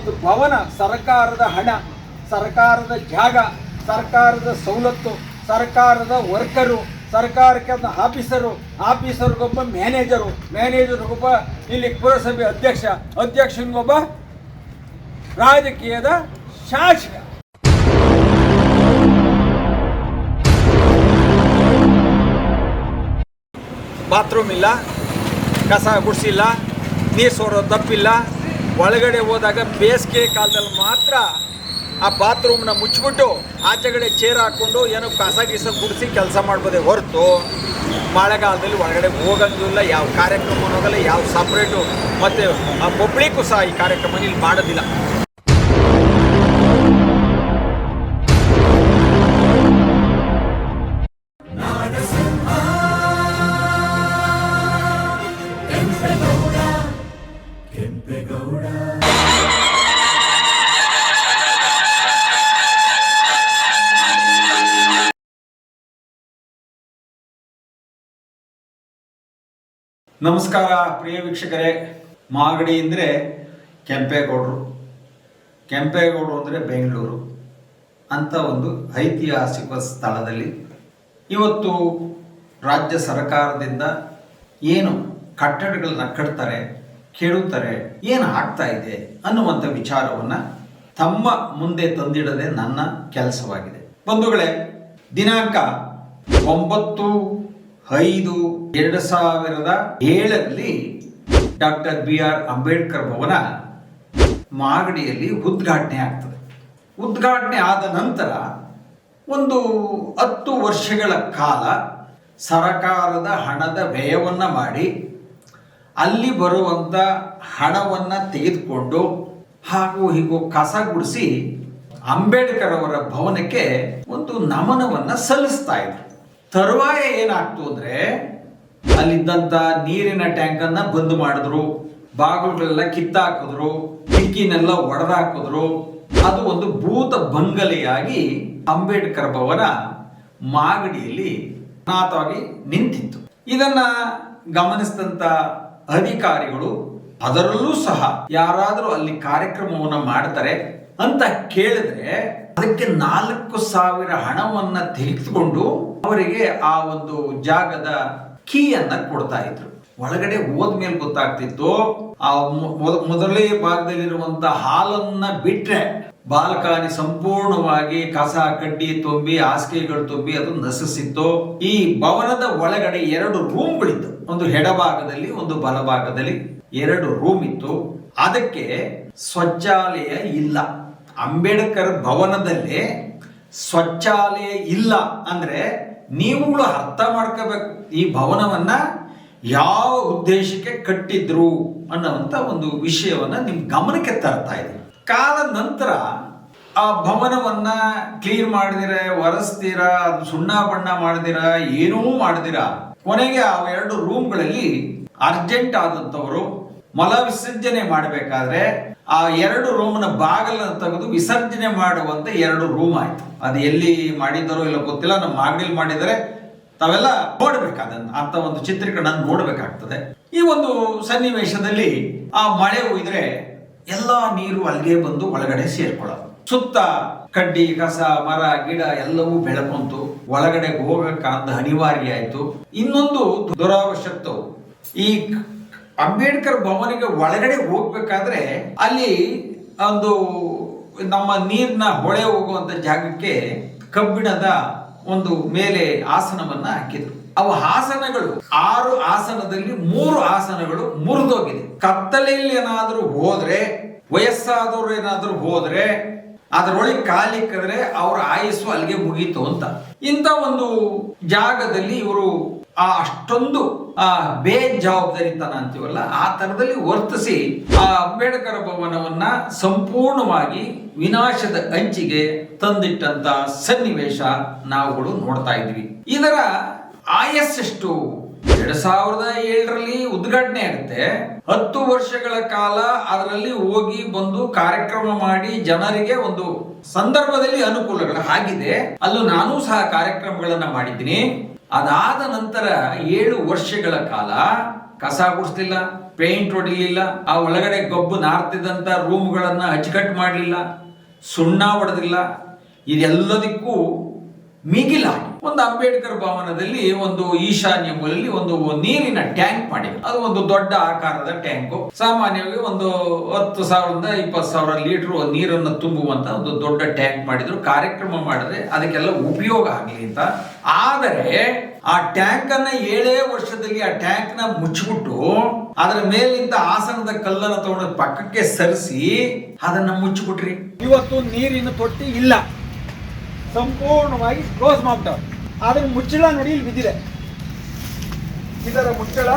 ಒಂದು ಭವನ, ಸರ್ಕಾರದ ಹಣ, ಸರ್ಕಾರದ ಜಾಗ, ಸರ್ಕಾರದ ಸವಲತ್ತು, ಸರ್ಕಾರದ ವರ್ಕರು, ಸರ್ಕಾರಕ್ಕೆ ಒಂದು ಆಫೀಸರು, ಆಫೀಸರ್ಗೊಬ್ಬ ಮ್ಯಾನೇಜರು, ಮ್ಯಾನೇಜರ್ಗೊಬ್ಬ ಇಲ್ಲಿ ಪುರಸಭೆ ಅಧ್ಯಕ್ಷ, ಅಧ್ಯಕ್ಷನಿಗೊಬ್ಬ ರಾಜಕೀಯದ ಶಾಸಕ. ಬಾತ್ರೂಮ್ ಇಲ್ಲ, ಕಸ ಗುಡಿಸಿಲ್ಲ ನೀರು ಸೋರೋ ತಪ್ಪಿಲ್ಲ ಒಳಗಡೆ ಹೋದಾಗ ಬೇಸಿಗೆ ಕಾಲದಲ್ಲಿ ಮಾತ್ರ ಆ ಬಾತ್ರೂಮ್ನ ಮುಚ್ಚಿಬಿಟ್ಟು ಆಚೆಗಡೆ ಚೇರ್ ಹಾಕ್ಕೊಂಡು ಏನೋ ಕಸ ಗಿಸ ಗುಡಿಸಿ ಕೆಲಸ ಮಾಡ್ಬೋದೇ ಹೊರತು ಮಳೆಗಾಲದಲ್ಲಿ ಒಳಗಡೆ ಹೋಗಂಗಿಲ್ಲ ಯಾವ ಕಾರ್ಯಕ್ರಮ ಹೋಗಲ್ಲ, ಯಾವ ಸಪ್ರೇಟು ಮತ್ತು ಆ ಪಬ್ಲಿಕ್ಕು ಸಹ ಈ ಕಾರ್ಯಕ್ರಮ ಇಲ್ಲಿ ಮಾಡೋದಿಲ್ಲ. ನಮಸ್ಕಾರ, ಪ್ರಿಯ ವೀಕ್ಷಕರೇ. ಮಾಗಡಿ ಅಂದರೆ ಕೆಂಪೇಗೌಡರು. ಕೆಂಪೇಗೌಡರು ಅಂದರೆ ಬೆಂಗಳೂರು ಅಂತ ಒಂದು ಐತಿಹಾಸಿಕ ಸ್ಥಳದಲ್ಲಿ. ಇವತ್ತು ರಾಜ್ಯ ಸರ್ಕಾರದಿಂದ ಏನು ಕಟ್ಟಡಗಳನ್ನ ಕಟ್ತಾರೆ ಕೆಡುತ್ತಾರೆ ಏನು ಆಗ್ತಾ ಇದೆ ಅನ್ನುವಂಥ ವಿಚಾರವನ್ನು ತಮ್ಮ ಮುಂದೆ ತಂದಿಡದೆ ನನ್ನ ಕೆಲಸವಾಗಿದೆ. ಬಂಧುಗಳೇ, ದಿನಾಂಕ ಒಂಬತ್ತು ಐದು ಎರಡು ಸಾವಿರದ ಏಳರಲ್ಲಿ doctor B R Ambedkar Bhavan ಮಾಗಡಿಯಲ್ಲಿ ಉದ್ಘಾಟನೆ ಆಗ್ತದೆ. ಉದ್ಘಾಟನೆ ಆದ ನಂತರ ಒಂದು ಹತ್ತು ವರ್ಷಗಳ ಕಾಲ ಸರಕಾರದ ಹಣದ ವ್ಯಯವನ್ನು ಮಾಡಿ ಅಲ್ಲಿ ಬರುವಂಥ ಹಣವನ್ನು ತೆಗೆದುಕೊಂಡು ಹಾಗೂ ಹೀಗೂ ಕಸ ಗುಡಿಸಿ ಅಂಬೇಡ್ಕರ್ ಅವರ ಭವನಕ್ಕೆ ಒಂದು ನಮನವನ್ನು ಸಲ್ಲಿಸ್ತಾ ಇದ್ರು. ತರುವಾಯ ಏನಾಗ್ತು ಅಂದ್ರೆ ಅಲ್ಲಿದ್ದಂತ ನೀರಿನ ಟ್ಯಾಂಕ್ ಅನ್ನ ಬಂದ್ ಮಾಡಿದ್ರು. ಬಾಗಿಲುಗಳೆಲ್ಲ ಕಿತ್ತಾಕಿದ್ರು. ಕಿಕ್ಕಿನೆಲ್ಲ ಒಡೆದಾಕಿದ್ರು. ಅದು ಒಂದು ಭೂತ ಬಂಗಲೆಯಾಗಿ ಅಂಬೇಡ್ಕರ್ ಭವನ ಮಾಗಡಿಯಲ್ಲಿ ಅನಾಥವಾಗಿ ನಿಂತಿತ್ತು. ಇದನ್ನ ಗಮನಿಸಿದಂತ ಅಧಿಕಾರಿಗಳು ಅದರಲ್ಲೂ ಸಹ ಯಾರಾದರೂ ಅಲ್ಲಿ ಕಾರ್ಯಕ್ರಮವನ್ನು ಮಾಡ್ತಾರೆ. ಅಂತ ಕೇಳಿದ್ರೆ ಅದಕ್ಕೆ ನಾಲ್ಕು ಸಾವಿರ ಹಣವನ್ನ ತೆಗೆದುಕೊಂಡು ಅವರಿಗೆ ಆ ಒಂದು ಜಾಗದ ಕೀಯನ್ನ ಕೊಡ್ತಾ ಇದ್ರು. ಒಳಗಡೆ ಹೋದ್ಮೇಲೆ ಗೊತ್ತಾಗ್ತಿತ್ತು, ಆ ಮೊದಲೇ ಭಾಗದಲ್ಲಿರುವಂತ ಹಾಲನ್ನ ಬಿಟ್ರೆ ಬಾಲ್ಕಾನಿ ಸಂಪೂರ್ಣವಾಗಿ ಕಸ ಕಡ್ಡಿ ತುಂಬಿ, ಹಾಸಿಗೆಗಳು ತುಂಬಿ ಅದು ನಸಿಸಿತ್ತು ಈ ಭವನದ ಒಳಗಡೆ ಎರಡು ರೂಮ್ಗಳಿತ್ತು. ಒಂದು ಎಡಭಾಗದಲ್ಲಿ, ಒಂದು ಬಲಭಾಗದಲ್ಲಿ ಎರಡು ರೂಮ್ ಇತ್ತು ಅದಕ್ಕೆ ಸ್ವಚ್ಛಾಲಯ ಇಲ್ಲ. ಅಂಬೇಡ್ಕರ್ ಭವನದಲ್ಲಿ ಸ್ವಚ್ಛಾಲಯ ಇಲ್ಲ ಅಂದ್ರೆ ನೀವುಗಳು ಅರ್ಥ ಮಾಡ್ಕೋಬೇಕು. ಈ ಭವನವನ್ನ ಯಾವ ಉದ್ದೇಶಕ್ಕೆ ಕಟ್ಟಿದ್ರು ಅನ್ನೋವಂಥ ಒಂದು ವಿಷಯವನ್ನ ನಿಮ್ ಗಮನಕ್ಕೆ ತರ್ತಾ ಇದೆ ಕಾಲ ನಂತರ ಆ ಭವನವನ್ನ ಕ್ಲೀನ್ ಮಾಡಿದಿರ, ಒರೆಸ್ತೀರ, ಅದು ಸುಣ್ಣ ಬಣ್ಣ ಮಾಡಿದಿರ, ಏನೂ ಮಾಡಿದಿರ. ಕೊನೆಗೆ ಆ ಎರಡು ರೂಮ್ಗಳಲ್ಲಿ ಅರ್ಜೆಂಟ್ ಆದಂಥವರು ಮಲ ವಿಸರ್ಜನೆ ಮಾಡಬೇಕಾದ್ರೆ ಆ ಎರಡು ರೂಮ್ನ ಬಾಗಿಲನ್ನು ತೆಗೆದು ವಿಸರ್ಜನೆ ಮಾಡುವಂತ ಎರಡು ರೂಮ್ ಆಯ್ತು. ಅದು ಎಲ್ಲಿ ಮಾಡಿದ್ದಾರೋ ಇಲ್ಲ ಗೊತ್ತಿಲ್ಲ, ನಮ್ಮ ಮಾಗಿಲ್ ಮಾಡಿದರೆ ತಾವೆಲ್ಲ ನೋಡ್ಬೇಕಾದ ಅಂತ ಒಂದು ಚಿತ್ರೀಕರಣ ನೋಡಬೇಕಾಗ್ತದೆ. ಈ ಒಂದು ಸನ್ನಿವೇಶದಲ್ಲಿ ಆ ಮಳೆ ಹುಯ್ದ್ರೆ ಎಲ್ಲಾ ನೀರು ಅಲ್ಲಿಗೆ ಬಂದು ಒಳಗಡೆ ಸೇರ್ಕೊಳ್ಳೋದು. ಸುತ್ತ ಕಡ್ಡಿ, ಕಸ, ಮರ, ಗಿಡ ಎಲ್ಲವೂ ಬೆಳಕೊಂತು. ಒಳಗಡೆ ಹೋಗಕ್ಕಾದ ಅನಿವಾರ್ಯ ಆಯ್ತು. ಇನ್ನೊಂದು ದುರಾವಶ್ಯಕತೆ ಈ ಅಂಬೇಡ್ಕರ್ ಭವನಿಗೆ ಒಳಗಡೆ ಹೋಗ್ಬೇಕಾದ್ರೆ ಅಲ್ಲಿ ಒಂದು ನಮ್ಮ ನೀರಿನ ಹೊಳೆ ಹೋಗುವಂತ ಜಾಗಕ್ಕೆ ಕಬ್ಬಿಣದ ಒಂದು ಮೇಲೆ ಆಸನವನ್ನ ಹಾಕಿದ್ರು. ಅವು ಆಸನಗಳು ಆರು ಆಸನದಲ್ಲಿ ಮೂರು ಆಸನಗಳು ಮುರಿದೋಗಿದೆ. ಕತ್ತಲೆಯಲ್ಲಿ ಏನಾದರೂ ಹೋದ್ರೆ, ವಯಸ್ಸಾದವರು ಏನಾದರೂ ಹೋದ್ರೆ, ಅದರೊಳಗೆ ಕಾಲಿಕ್ಕಿದ್ರೆ ಅವರ ಆಯಸ್ಸು ಅಲ್ಲಿಗೆ ಮುಗೀತು ಅಂತ. ಇಂಥ ಒಂದು ಜಾಗದಲ್ಲಿ ಇವರು ಆ ಅಷ್ಟೊಂದು ಬೇಜವಾಬ್ದಾರಿತನ ಅಂತೀವಲ್ಲ, ಆ ತರದಲ್ಲಿ ವರ್ತಿಸಿ ಆ ಅಂಬೇಡ್ಕರ್ ಭವನವನ್ನ ಸಂಪೂರ್ಣವಾಗಿ ವಿನಾಶದ ಅಂಚಿಗೆ ತಂದಿಟ್ಟಂತ ಸನ್ನಿವೇಶ ನಾವುಗಳು ನೋಡ್ತಾ ಇದ್ವಿ. ಇದರ ಆಯಸ್ಸೆಷ್ಟು? ಎರಡ್ ಸಾವಿರದ ಏಳರಲ್ಲಿ ಉದ್ಘಾಟನೆ ಆಗುತ್ತೆ ಹತ್ತು ವರ್ಷಗಳ ಕಾಲ ಅದರಲ್ಲಿ ಹೋಗಿ ಬಂದು ಕಾರ್ಯಕ್ರಮ ಮಾಡಿ ಜನರಿಗೆ ಒಂದು ಸಂದರ್ಭದಲ್ಲಿ ಅನುಕೂಲಗಳು ಆಗಿದೆ. ಅಲ್ಲೂ ನಾನು ಸಹ ಕಾರ್ಯಕ್ರಮಗಳನ್ನ ಮಾಡಿದ್ದೀನಿ. ಅದಾದ ನಂತರ ಏಳು ವರ್ಷಗಳ ಕಾಲ ಕಸ ಗುಡಿಸ್ಲಿಲ್ಲ ಪೇಂಟ್ ಹೊಡಿಲಿಲ್ಲ, ಆ ಒಳಗಡೆ ಗೊಬ್ಬು ನಾರ್ತಿದ್ದಂಥ ರೂಮ್ಗಳನ್ನ ಅಚ್ಚುಕಟ್ಟು ಮಾಡಲಿಲ್ಲ, ಸುಣ್ಣ ಹೊಡೆದಿಲ್ಲ, ಇದೆಲ್ಲದಕ್ಕೂ ಮಿಗಿಲಾಗಿ ಒಂದು ಅಂಬೇಡ್ಕರ್ ಭವನದಲ್ಲಿ ಒಂದು ಈಶಾನ್ಯ ಮೂಲೆಯಲ್ಲಿ ಒಂದು ನೀರಿನ ಟ್ಯಾಂಕ್ ಮಾಡಿದ್ರು. ಅದು ಒಂದು ದೊಡ್ಡ ಆಕಾರದ ಟ್ಯಾಂಕು. ಸಾಮಾನ್ಯವಾಗಿ ಒಂದು ಹತ್ತು ಸಾವಿರದ ಇಪ್ಪತ್ತು ಸಾವಿರ ಲೀಟರ್ ನೀರನ್ನು ತುಂಬುವಂತ ಒಂದು ದೊಡ್ಡ ಟ್ಯಾಂಕ್ ಮಾಡಿದ್ರು. ಕಾರ್ಯಕ್ರಮ ಮಾಡಿದ್ರೆ ಅದಕ್ಕೆಲ್ಲ ಉಪಯೋಗ ಆಗಲಿ ಅಂತ. ಆದರೆ ಆ ಟ್ಯಾಂಕ್ ಅನ್ನ ಏಳೇ ವರ್ಷದಲ್ಲಿ ಆ ಟ್ಯಾಂಕ್ನ ಮುಚ್ಚಿಬಿಟ್ಟು ಅದರ ಮೇಲಿಂದ ಆಸನದ ಕಲ್ಲನ್ನು ತಗೊಂಡು ಪಕ್ಕಕ್ಕೆ ಸರಿಸಿ ಅದನ್ನ ಮುಚ್ಚಿಬಿಟ್ರಿ. ಇವತ್ತು ನೀರಿನ ತೊಟ್ಟಿ ಇಲ್ಲ. ಸಂಪೂರ್ಣವಾಗಿ ಕ್ಲೋಸ್ ಮಾಡ್ತಾವೆ ಆದರೆ ಮುಚ್ಚಳ ನೋಡಿ ಇಲ್ಲಿ ಬಿದ್ದಿದೆ. ಇದರ ಮುಚ್ಚಳ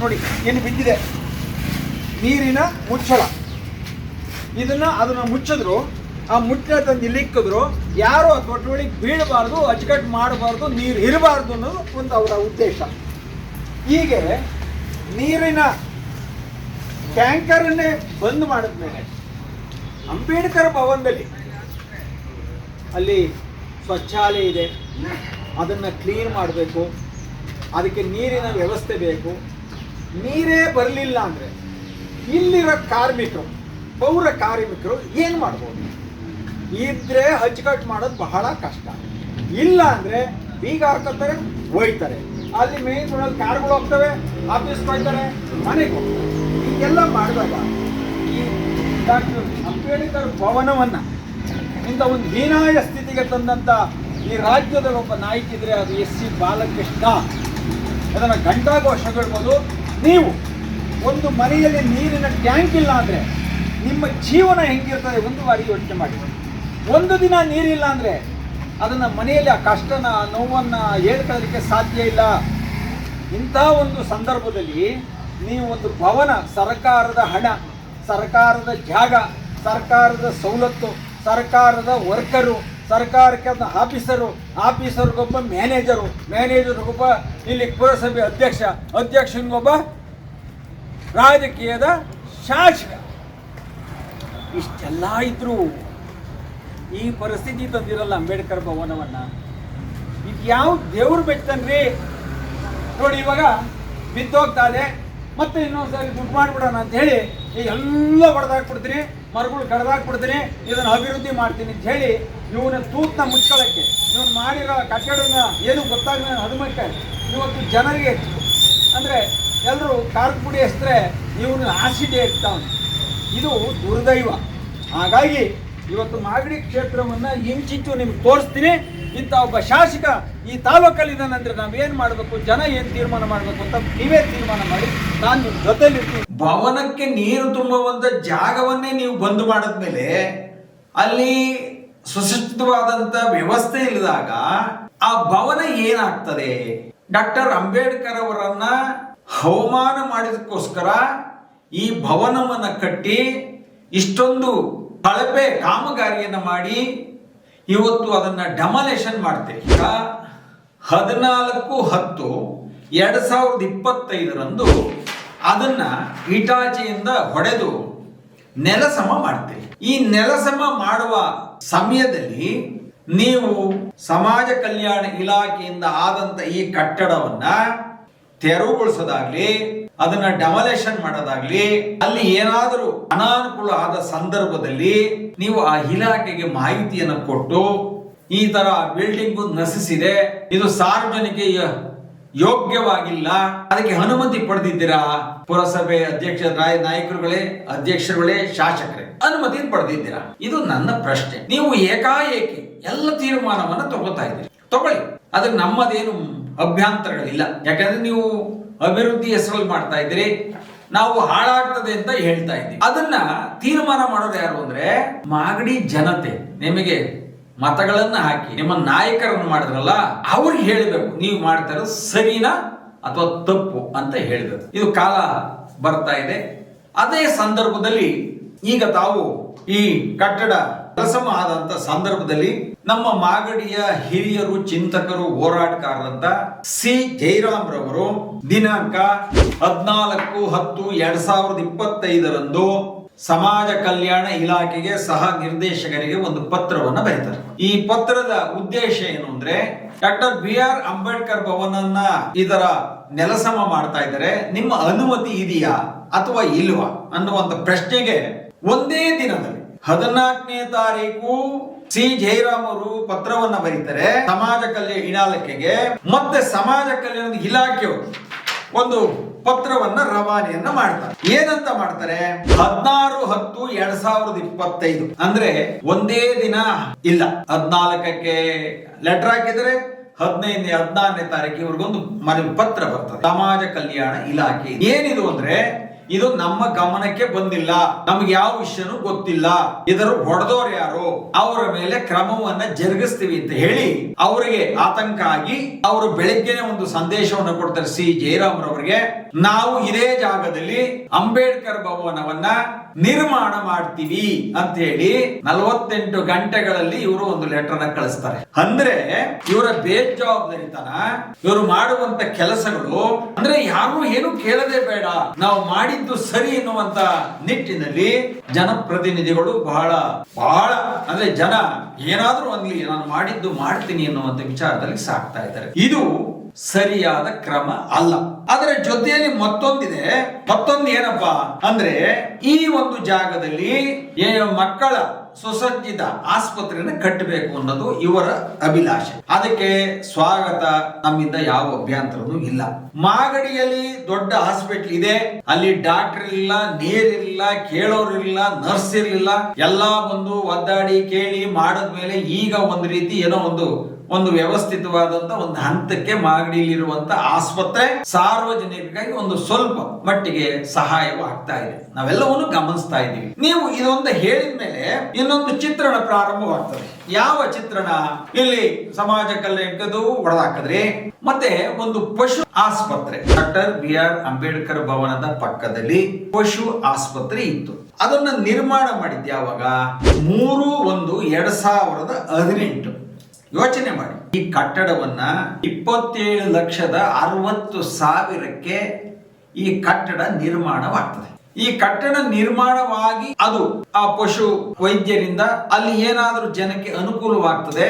ನೋಡಿ, ಏನು ಬಿದ್ದಿದೆ? ನೀರಿನ ಮುಚ್ಚಳ. ಇದನ್ನ ಅದನ್ನ ಮುಚ್ಚಿದ್ರು, ಆ ಮುಚ್ಚಳ ತಂದು ಇಲ್ಲಿಕ್ಕಿದ್ರು ಯಾರು ಆ ತೊಟ್ಟೊಳಗೆ ಬೀಳಬಾರ್ದು, ಅಚ್ಚುಕಟ್ಟು ಮಾಡಬಾರ್ದು, ನೀರು ಇರಬಾರ್ದು ಅನ್ನೋದು ಒಂದು ಅವರ ಉದ್ದೇಶ. ಹೀಗೆ ನೀರಿನ ಟ್ಯಾಂಕರನ್ನೇ ಬಂದ್ ಮಾಡಿದ್ಮೇಲೆ ಅಂಬೇಡ್ಕರ್ ಭವನದಲ್ಲಿ ಅಲ್ಲಿ ಸ್ವಚ್ಛಾಲಯ ಇದೆ. ಅದನ್ನು ಕ್ಲೀನ್ ಮಾಡಬೇಕು. ಅದಕ್ಕೆ ನೀರಿನ ವ್ಯವಸ್ಥೆ ಬೇಕು. ನೀರೇ ಬರಲಿಲ್ಲ ಅಂದರೆ ಇಲ್ಲಿರೋ ಕಾರ್ಮಿಕರು, ಪೌರ ಕಾರ್ಮಿಕರು ಏನು ಮಾಡ್ಬೋದು? ಇದ್ರೆ ಅಚ್ಚುಕಟ್ಟು ಮಾಡೋದು ಬಹಳ ಕಷ್ಟ. ಇಲ್ಲ ಅಂದರೆ ಬೀಗ ಹಾಕೋತಾರೆ ಒಯ್ತಾರೆ. ಅಲ್ಲಿ ಮೇನ್ ರೋಡಲ್ಲಿ ಕಾರ್ಗಳು ಹೋಗ್ತವೆ ಆಫೀಸ್ಗೆ ಹೋಗ್ತಾರೆ, ಮನೆಗೆ ಹೋಗ್ತಾರೆ. ಹೀಗೆಲ್ಲ ಮಾಡಿದಾಗ ಈ ಡಾಕ್ಟರ್ ಅಂಬೇಡ್ಕರ್ ಭವನವನ್ನು ಇಂಥ ಒಂದು ಹೀನಾಯ ಸ್ಥಿತಿಗೆ ತಂದಂಥ ಈ ರಾಜ್ಯದ ಒಬ್ಬ ನಾಯಕಿದ್ರೆ ಅದು ಎಸ್ ಸಿ ಬಾಲಕೃಷ್ಣ. ಅದನ್ನು ಘಂಟಾಘೋಷಗೊಳ್ಬೋದು. ನೀವು ಒಂದು ಮನೆಯಲ್ಲಿ ನೀರಿನ ಟ್ಯಾಂಕ್ ಇಲ್ಲ ಅಂದರೆ ನಿಮ್ಮ ಜೀವನ ಹೆಂಗಿರ್ತದೆ ಒಂದು ಬಾರಿ ಯೋಚನೆ ಮಾಡಿ. ಒಂದು ದಿನ ನೀರಿಲ್ಲ ಅಂದರೆ ಅದನ್ನು ಮನೆಯಲ್ಲಿ ಆ ಕಷ್ಟನ ನೋವನ್ನು ಹೇಳ್ಕೊಳ್ಳೋದಕ್ಕೆ ಸಾಧ್ಯ ಇಲ್ಲ. ಇಂಥ ಒಂದು ಸಂದರ್ಭದಲ್ಲಿ ನೀವು ಒಂದು ಭವನ, ಸರ್ಕಾರದ ಹಣ, ಸರ್ಕಾರದ ಜಾಗ, ಸರ್ಕಾರದ ಸವಲತ್ತು ಸರ್ಕಾರದ ವರ್ಕರು, ಸರ್ಕಾರಕ್ಕೆ ಆಫೀಸರು, ಆಫೀಸರ್ಗೊಬ್ಬ ಮ್ಯಾನೇಜರು, ಮ್ಯಾನೇಜರ್ಗೊಬ್ಬ ಇಲ್ಲಿ ಪುರಸಭೆ ಅಧ್ಯಕ್ಷ, ಅಧ್ಯಕ್ಷನಿಗೊಬ್ಬ ರಾಜಕೀಯದ ಶಾಸಕ. ಇಷ್ಟೆಲ್ಲ ಇದ್ರು ಈ ಪರಿಸ್ಥಿತಿ ತಂದಿರಲ್ಲ ಅಂಬೇಡ್ಕರ್ ಭವನವನ್ನ. ಇದು ಯಾವ ದೇವ್ರು ಬೆಟ್ಟನ್ರಿ ನೋಡಿ ಇವಾಗ ಬಿದ್ದೋಗ್ತಾ ಇದೆ. ಮತ್ತೆ ಇನ್ನೊಂದ್ಸರಿ ದುಡ್ಡು ಮಾಡಿಬಿಡೋಣ ಅಂತ ಹೇಳಿ ಎಲ್ಲ ಹೊಡೆದಾಕ್ಬಿಡ್ತೀನಿ ಮರಗಳು ಕಡ್ದಾಕ್ಬಿಡ್ತೀನಿ ಇದನ್ನ ಅಭಿವೃದ್ಧಿ ಮಾಡ್ತೀನಿ ಅಂತ ಹೇಳಿ ಇವನ ತೂತ್ನ ಮುಚ್ಕೊಳ್ಳೋಕ್ಕೆ ಇವನ್ ಮಾಡಿರೋ ಕಟ್ಟಡನ ಏನು ಅದು ಹನುಮಕ್ಕೆ ಇವತ್ತು ಜನರಿಗೆ ಅಂದರೆ ಎಲ್ಲರೂ ಖಾರದ ಪುಡಿ ಹೆಸ್ರೆ ಇವನು ಆಸಿಡ್ ಇರ್ತಾವನು ಇದು ದುರ್ದೈವ. ಹಾಗಾಗಿ ಇವತ್ತು ಮಾಗಡಿ ಕ್ಷೇತ್ರವನ್ನು ಇಂಚಿಂಚು ನಿಮ್ಗೆ ತೋರಿಸ್ತೀನಿ. ಇಂಥ ಒಬ್ಬ ಶಾಸಕ ಈ ತಾಲೂಕಲ್ಲಿ ನಾವು ನಾವೇನು ಮಾಡಬೇಕು? ಜನ ಏನು ತೀರ್ಮಾನ ಮಾಡಬೇಕು ಅಂತ ನೀವೇ ತೀರ್ಮಾನ ಮಾಡಿ, ನಾನು ಜೊತೆಲಿರ್ತೀನಿ. ಭವನಕ್ಕೆ ನೀರು ತುಂಬುವಂತ ಜಾಗವನ್ನೇ ನೀವು ಬಂದ್ ಮಾಡಿದ್ಮೇಲೆ ಅಲ್ಲಿ ಸುಶಿಷ್ಟವಾದಂತ ವ್ಯವಸ್ಥೆ ಇಲ್ಲದಾಗ ಆ ಭವನ ಏನಾಗ್ತದೆ? ಡಾಕ್ಟರ್ ಅಂಬೇಡ್ಕರ್ ಅವರನ್ನ ಅವಮಾನ ಮಾಡಿದಕ್ಕೋಸ್ಕರ ಈ ಭವನವನ್ನ ಕಟ್ಟಿ ಇಷ್ಟೊಂದು ಕಳಪೆ ಕಾಮಗಾರಿಯನ್ನ ಮಾಡಿ ಇವತ್ತು ಅದನ್ನ ಡೆಮಾಲೇಷನ್ ಮಾಡ್ತೇವೆ ಹದಿನಾಲ್ಕು ಹತ್ತು ಎರಡು ಸಾವಿರದ ಇಪ್ಪತ್ತೈದರಂದು ಅದನ್ನ ಇಟಾಚಿಯಿಂದ ಹೊಡೆದು ನೆಲಸಮ ಮಾಡ್ತೀರಿ. ಈ ನೆಲಸಮ ಮಾಡುವ ಸಮಯದಲ್ಲಿ ನೀವು ಸಮಾಜ ಕಲ್ಯಾಣ ಇಲಾಖೆಯಿಂದ ಆದಂತ ಈ ಕಟ್ಟಡವನ್ನ ತೆರವುಗೊಳಿಸೋದಾಗ್ಲಿ, ಅದನ್ನ ಡೆಮಲೇಷನ್ ಮಾಡೋದಾಗ್ಲಿ, ಅಲ್ಲಿ ಏನಾದರೂ ಅನಾನುಕೂಲ ಆದ ಸಂದರ್ಭದಲ್ಲಿ ನೀವು ಆ ಇಲಾಖೆಗೆ ಮಾಹಿತಿಯನ್ನು ಕೊಟ್ಟು ಈ ತರ ಬಿಲ್ಡಿಂಗ್ ನಶಿಸಿದೆ. ಇದು ಸಾರ್ವಜನಿಕ ಯೋಗ್ಯವಾಗಿಲ್ಲ. ಅದಕ್ಕೆ ಅನುಮತಿ ಪಡೆದಿದ್ದೀರಾ? ಪುರಸಭೆ ಅಧ್ಯಕ್ಷ ನಾಯ ನಾಯಕರುಗಳೇ, ಅಧ್ಯಕ್ಷರುಗಳೇ, ಶಾಸಕರೇ, ಅನುಮತಿ ಪಡೆದಿದ್ದೀರಾ? ಇದು ನನ್ನ ಪ್ರಶ್ನೆ. ನೀವು ಏಕಾಏಕಿ ಎಲ್ಲ ತೀರ್ಮಾನವನ್ನ ತಗೋತಾ ಇದ್ದೀರಿ. ತಗೊಳ್ಳಿ. ಅದಕ್ಕೆ ನಮ್ಮದೇನು ಅಭ್ಯಂತರಗಳಿಲ್ಲ. ಯಾಕಂದ್ರೆ ನೀವು ಅಭಿವೃದ್ಧಿ ಹೆಸರಲ್ಲಿ ಮಾಡ್ತಾ ಇದ್ದೀರಿ. ನಾವು ಹಾಳಾಗ್ತದೆ ಅಂತ ಹೇಳ್ತಾ ಇದ್ದೀವಿ. ಅದನ್ನ ತೀರ್ಮಾನ ಮಾಡೋದು ಯಾರು ಅಂದ್ರೆ ಮಾಗಡಿ ಜನತೆ. ನಿಮಗೆ ಮತಗಳನ್ನ ಹಾಕಿ, ನಿಮ್ಮ ನಾಯಕರನ್ನು ಮಾಡಿದ್ರಲ್ಲ, ಅವ್ರಿಗೆ ಹೇಳಬೇಕು ನೀವು ಮಾಡ್ತಾ ಇರೋದು ಸರಿನಾ ಅಥವಾ ತಪ್ಪು ಅಂತ ಹೇಳಬೇಕು ಇದು ಕಾಲ ಬರ್ತಾ ಇದೆ. ಅದೇ ಸಂದರ್ಭದಲ್ಲಿ ಈಗ ತಾವು ಈ ಕಟ್ಟಡ ಪ್ರಸಮ ಆದಂತ ಸಂದರ್ಭದಲ್ಲಿ ನಮ್ಮ ಮಾಗಡಿಯ ಹಿರಿಯರು, ಚಿಂತಕರು, ಹೋರಾಟಗಾರರಂತ ಸಿ. ಜಯರಾಮ್ ರವರು ದಿನಾಂಕ ಹದಿನಾಲ್ಕು ಹತ್ತು ಎರಡ್ ಸಾವಿರದ ಇಪ್ಪತ್ತೈದರಂದು ಸಮಾಜ ಕಲ್ಯಾಣ ಇಲಾಖೆಗೆ ಸಹ ನಿರ್ದೇಶಕರಿಗೆ ಒಂದು ಪತ್ರವನ್ನ ಬರೀತಾರೆ. ಈ ಪತ್ರದ ಉದ್ದೇಶ ಏನು ಅಂದ್ರೆ, ಡಾಕ್ಟರ್ ಬಿ ಆರ್ ಅಂಬೇಡ್ಕರ್ ಭವನನ್ನ ಇದರ ನೆಲಸಮ ಮಾಡ್ತಾ ಇದ್ದಾರೆ. ನಿಮ್ಮ ಅನುಮತಿ ಇದೆಯಾ ಅಥವಾ ಇಲ್ವಾ ಅನ್ನುವಂತ ಪ್ರಶ್ನೆಗೆ ಒಂದೇ ದಿನದಲ್ಲಿ ಹದಿನಾಲ್ಕನೇ ತಾರೀಕು ಸಿ. ಜಯರಾಮ್ ಅವರು ಪತ್ರವನ್ನ ಬರೀತಾರೆ. ಸಮಾಜ ಕಲ್ಯಾಣ ಇಲಾಖೆಗೆ, ಮತ್ತೆ ಸಮಾಜ ಕಲ್ಯಾಣ ಇಲಾಖೆಯವರು. ಒಂದು ಪತ್ರವನ್ನ ರವಾನೆಯನ್ನ ಮಾಡ್ತಾರೆ. ಏನಂತ ಮಾಡ್ತಾರೆ? ಹದಿನಾರು ಹತ್ತು ಎರಡ್ ಸಾವಿರದ ಇಪ್ಪತ್ತೈದು. ಅಂದ್ರೆ ಒಂದೇ ದಿನ ಇಲ್ಲ. ಹದ್ನಾಲ್ಕಕ್ಕೆ ಲೆಟರ್ ಹಾಕಿದ್ರೆ ಹದಿನೈದನೇ, ಹದಿನಾರನೇ ತಾರೀಕು ಇವ್ರಿಗೊಂದು ಮನವಿ ಪತ್ರ ಬರ್ತದೆ. ಸಮಾಜ ಕಲ್ಯಾಣ ಇಲಾಖೆ. ಏನಿದು ಅಂದ್ರೆ ಇದು ನಮ್ಮ ಗಮನಕ್ಕೆ ಬಂದಿಲ್ಲ. ನಮ್ಗೆ ಯಾವ ವಿಷಯನೂ ಗೊತ್ತಿಲ್ಲ. ಇದರ ಹೊಡೆದವ್ರು ಯಾರು? ಅವರ ಮೇಲೆ ಕ್ರಮವನ್ನ ಜರುಗಿಸ್ತೀವಿ ಅಂತ ಹೇಳಿ ಅವರಿಗೆ ಆತಂಕ ಆಗಿ ಅವರು ಬೆಳಿಗ್ಗೆನೆ ಒಂದು ಸಂದೇಶವನ್ನು ಕೊಡ್ತಾರೆ ಸಿ. ಜಯರಾಮ್ರವರಿಗೆ. ನಾವು ಇದೇ ಜಾಗದಲ್ಲಿ ಅಂಬೇಡ್ಕರ್ ಭವನವನ್ನ ನಿರ್ಮಾಣ ಮಾಡ್ತೀವಿ ಅಂತ ಹೇಳಿ ನಲವತ್ತೆಂಟು ಗಂಟೆಗಳಲ್ಲಿ ಇವರು ಒಂದು ಲೆಟರ್ ಕಳಿಸ್ತಾರೆ. ಅಂದ್ರೆ ಇವರ ಬೇಜವಾಬ್ದಾರಿತನ ಇವರು ಮಾಡುವಂತ ಕೆಲಸಗಳು, ಅಂದ್ರೆ ಯಾರು ಏನು ಕೇಳದೆ ಬೇಡ. ನಾವು ಮಾಡಿದ್ದು ಸರಿ ಎನ್ನುವಂತ ನಿಟ್ಟಿನಲ್ಲಿ ಜನಪ್ರತಿನಿಧಿಗಳು ಬಹಳ ಬಹಳ, ಅಂದ್ರೆ ಜನ ಏನಾದ್ರೂ ಅಂದ್ಲಿ ನಾನು ಮಾಡಿದ್ದು ಮಾಡ್ತೀನಿ ಎನ್ನುವಂತ ವಿಚಾರದಲ್ಲಿ ಸಾಕ್ತಾ ಇದ್ದಾರೆ. ಇದು ಸರಿಯಾದ ಕ್ರಮ ಅಲ್ಲ. ಅದರ ಜೊತೆಯಲ್ಲಿ ಮತ್ತೊಂದಿದೆ, ಮತ್ತೊಂದು ಏನಪ್ಪಾ ಅಂದ್ರೆ ಈ ಒಂದು ಜಾಗದಲ್ಲಿ ಮಕ್ಕಳ ಸುಸಜ್ಜಿತ ಆಸ್ಪತ್ರೆಯನ್ನು ಕಟ್ಟಬೇಕು ಅನ್ನೋದು ಇವರ ಅಭಿಲಾಷೆ. ಅದಕ್ಕೆ ಸ್ವಾಗತ. ನಮ್ಮಿಂದ ಯಾವ ಅಭ್ಯಂತರನೂ ಇಲ್ಲ. ಮಾಗಡಿಯಲ್ಲಿ ದೊಡ್ಡ ಹಾಸ್ಪಿಟಲ್ ಇದೆ. ಅಲ್ಲಿ ಡಾಕ್ಟರ್ ಇಲ್ಲ ನೀರಿಲ್ಲ ಕೇಳೋರಿಲ್ಲ ನರ್ಸ್ ಇರ್ಲಿಲ್ಲ. ಎಲ್ಲಾ ಬಂದು ಒದ್ದಾಡಿ ಕೇಳಿ ಮಾಡದ್ಮೇಲೆ ಈಗ ಒಂದು ರೀತಿ ಏನೋ ಒಂದು ಒಂದು ವ್ಯವಸ್ಥಿತವಾದಂತ ಒಂದು ಹಂತಕ್ಕೆ ಮಾಗಡಿಯಲ್ಲಿರುವಂತ ಆಸ್ಪತ್ರೆ ಸಾರ್ವಜನಿಕರಿಗಾಗಿ ಒಂದು ಸ್ವಲ್ಪ ಮಟ್ಟಿಗೆ ಸಹಾಯವಾಗ್ತಾ ಇದೆ. ನಾವೆಲ್ಲವನ್ನು ಗಮನಿಸ್ತಾ ಇದ್ದೀವಿ. ನೀವು ಇದೊಂದು ಹೇಳಿದ ಮೇಲೆ ಇನ್ನೊಂದು ಚಿತ್ರಣ ಪ್ರಾರಂಭವಾಗ್ತದೆ. ಯಾವ ಚಿತ್ರಣ? ಇಲ್ಲಿ ಸಮಾಜ ಕಲ್ಯಾಣಕ್ಕದು ಹೊಡೆದಾಕಿದ್ರಿ ಮತ್ತೆ ಒಂದು ಪಶು ಆಸ್ಪತ್ರೆ. ಡಾಕ್ಟರ್ ಬಿ ಆರ್ ಅಂಬೇಡ್ಕರ್ ಭವನದ ಪಕ್ಕದಲ್ಲಿ ಪಶು ಆಸ್ಪತ್ರೆ ಇತ್ತು. ಅದನ್ನ ನಿರ್ಮಾಣ ಮಾಡಿದ್ಯಾವಾಗ ಮೂರು ಒಂದು ಎರಡ್ ಸಾವಿರದ ಹದಿನೆಂಟು ಯೋಚನೆ ಮಾಡಿ. ಈ ಕಟ್ಟಡವನ್ನ ಇಪ್ಪತ್ತೇಳು ಲಕ್ಷದ ಅರವತ್ತು ಸಾವಿರಕ್ಕೆ ಈ ಕಟ್ಟಡ ನಿರ್ಮಾಣವಾಗ್ತದೆ. ಈ ಕಟ್ಟಡ ನಿರ್ಮಾಣವಾಗಿ ಅದು ಆ ಪಶು ವೈದ್ಯರಿಂದ ಅಲ್ಲಿ ಏನಾದರೂ ಜನಕ್ಕೆ ಅನುಕೂಲವಾಗ್ತದೆ,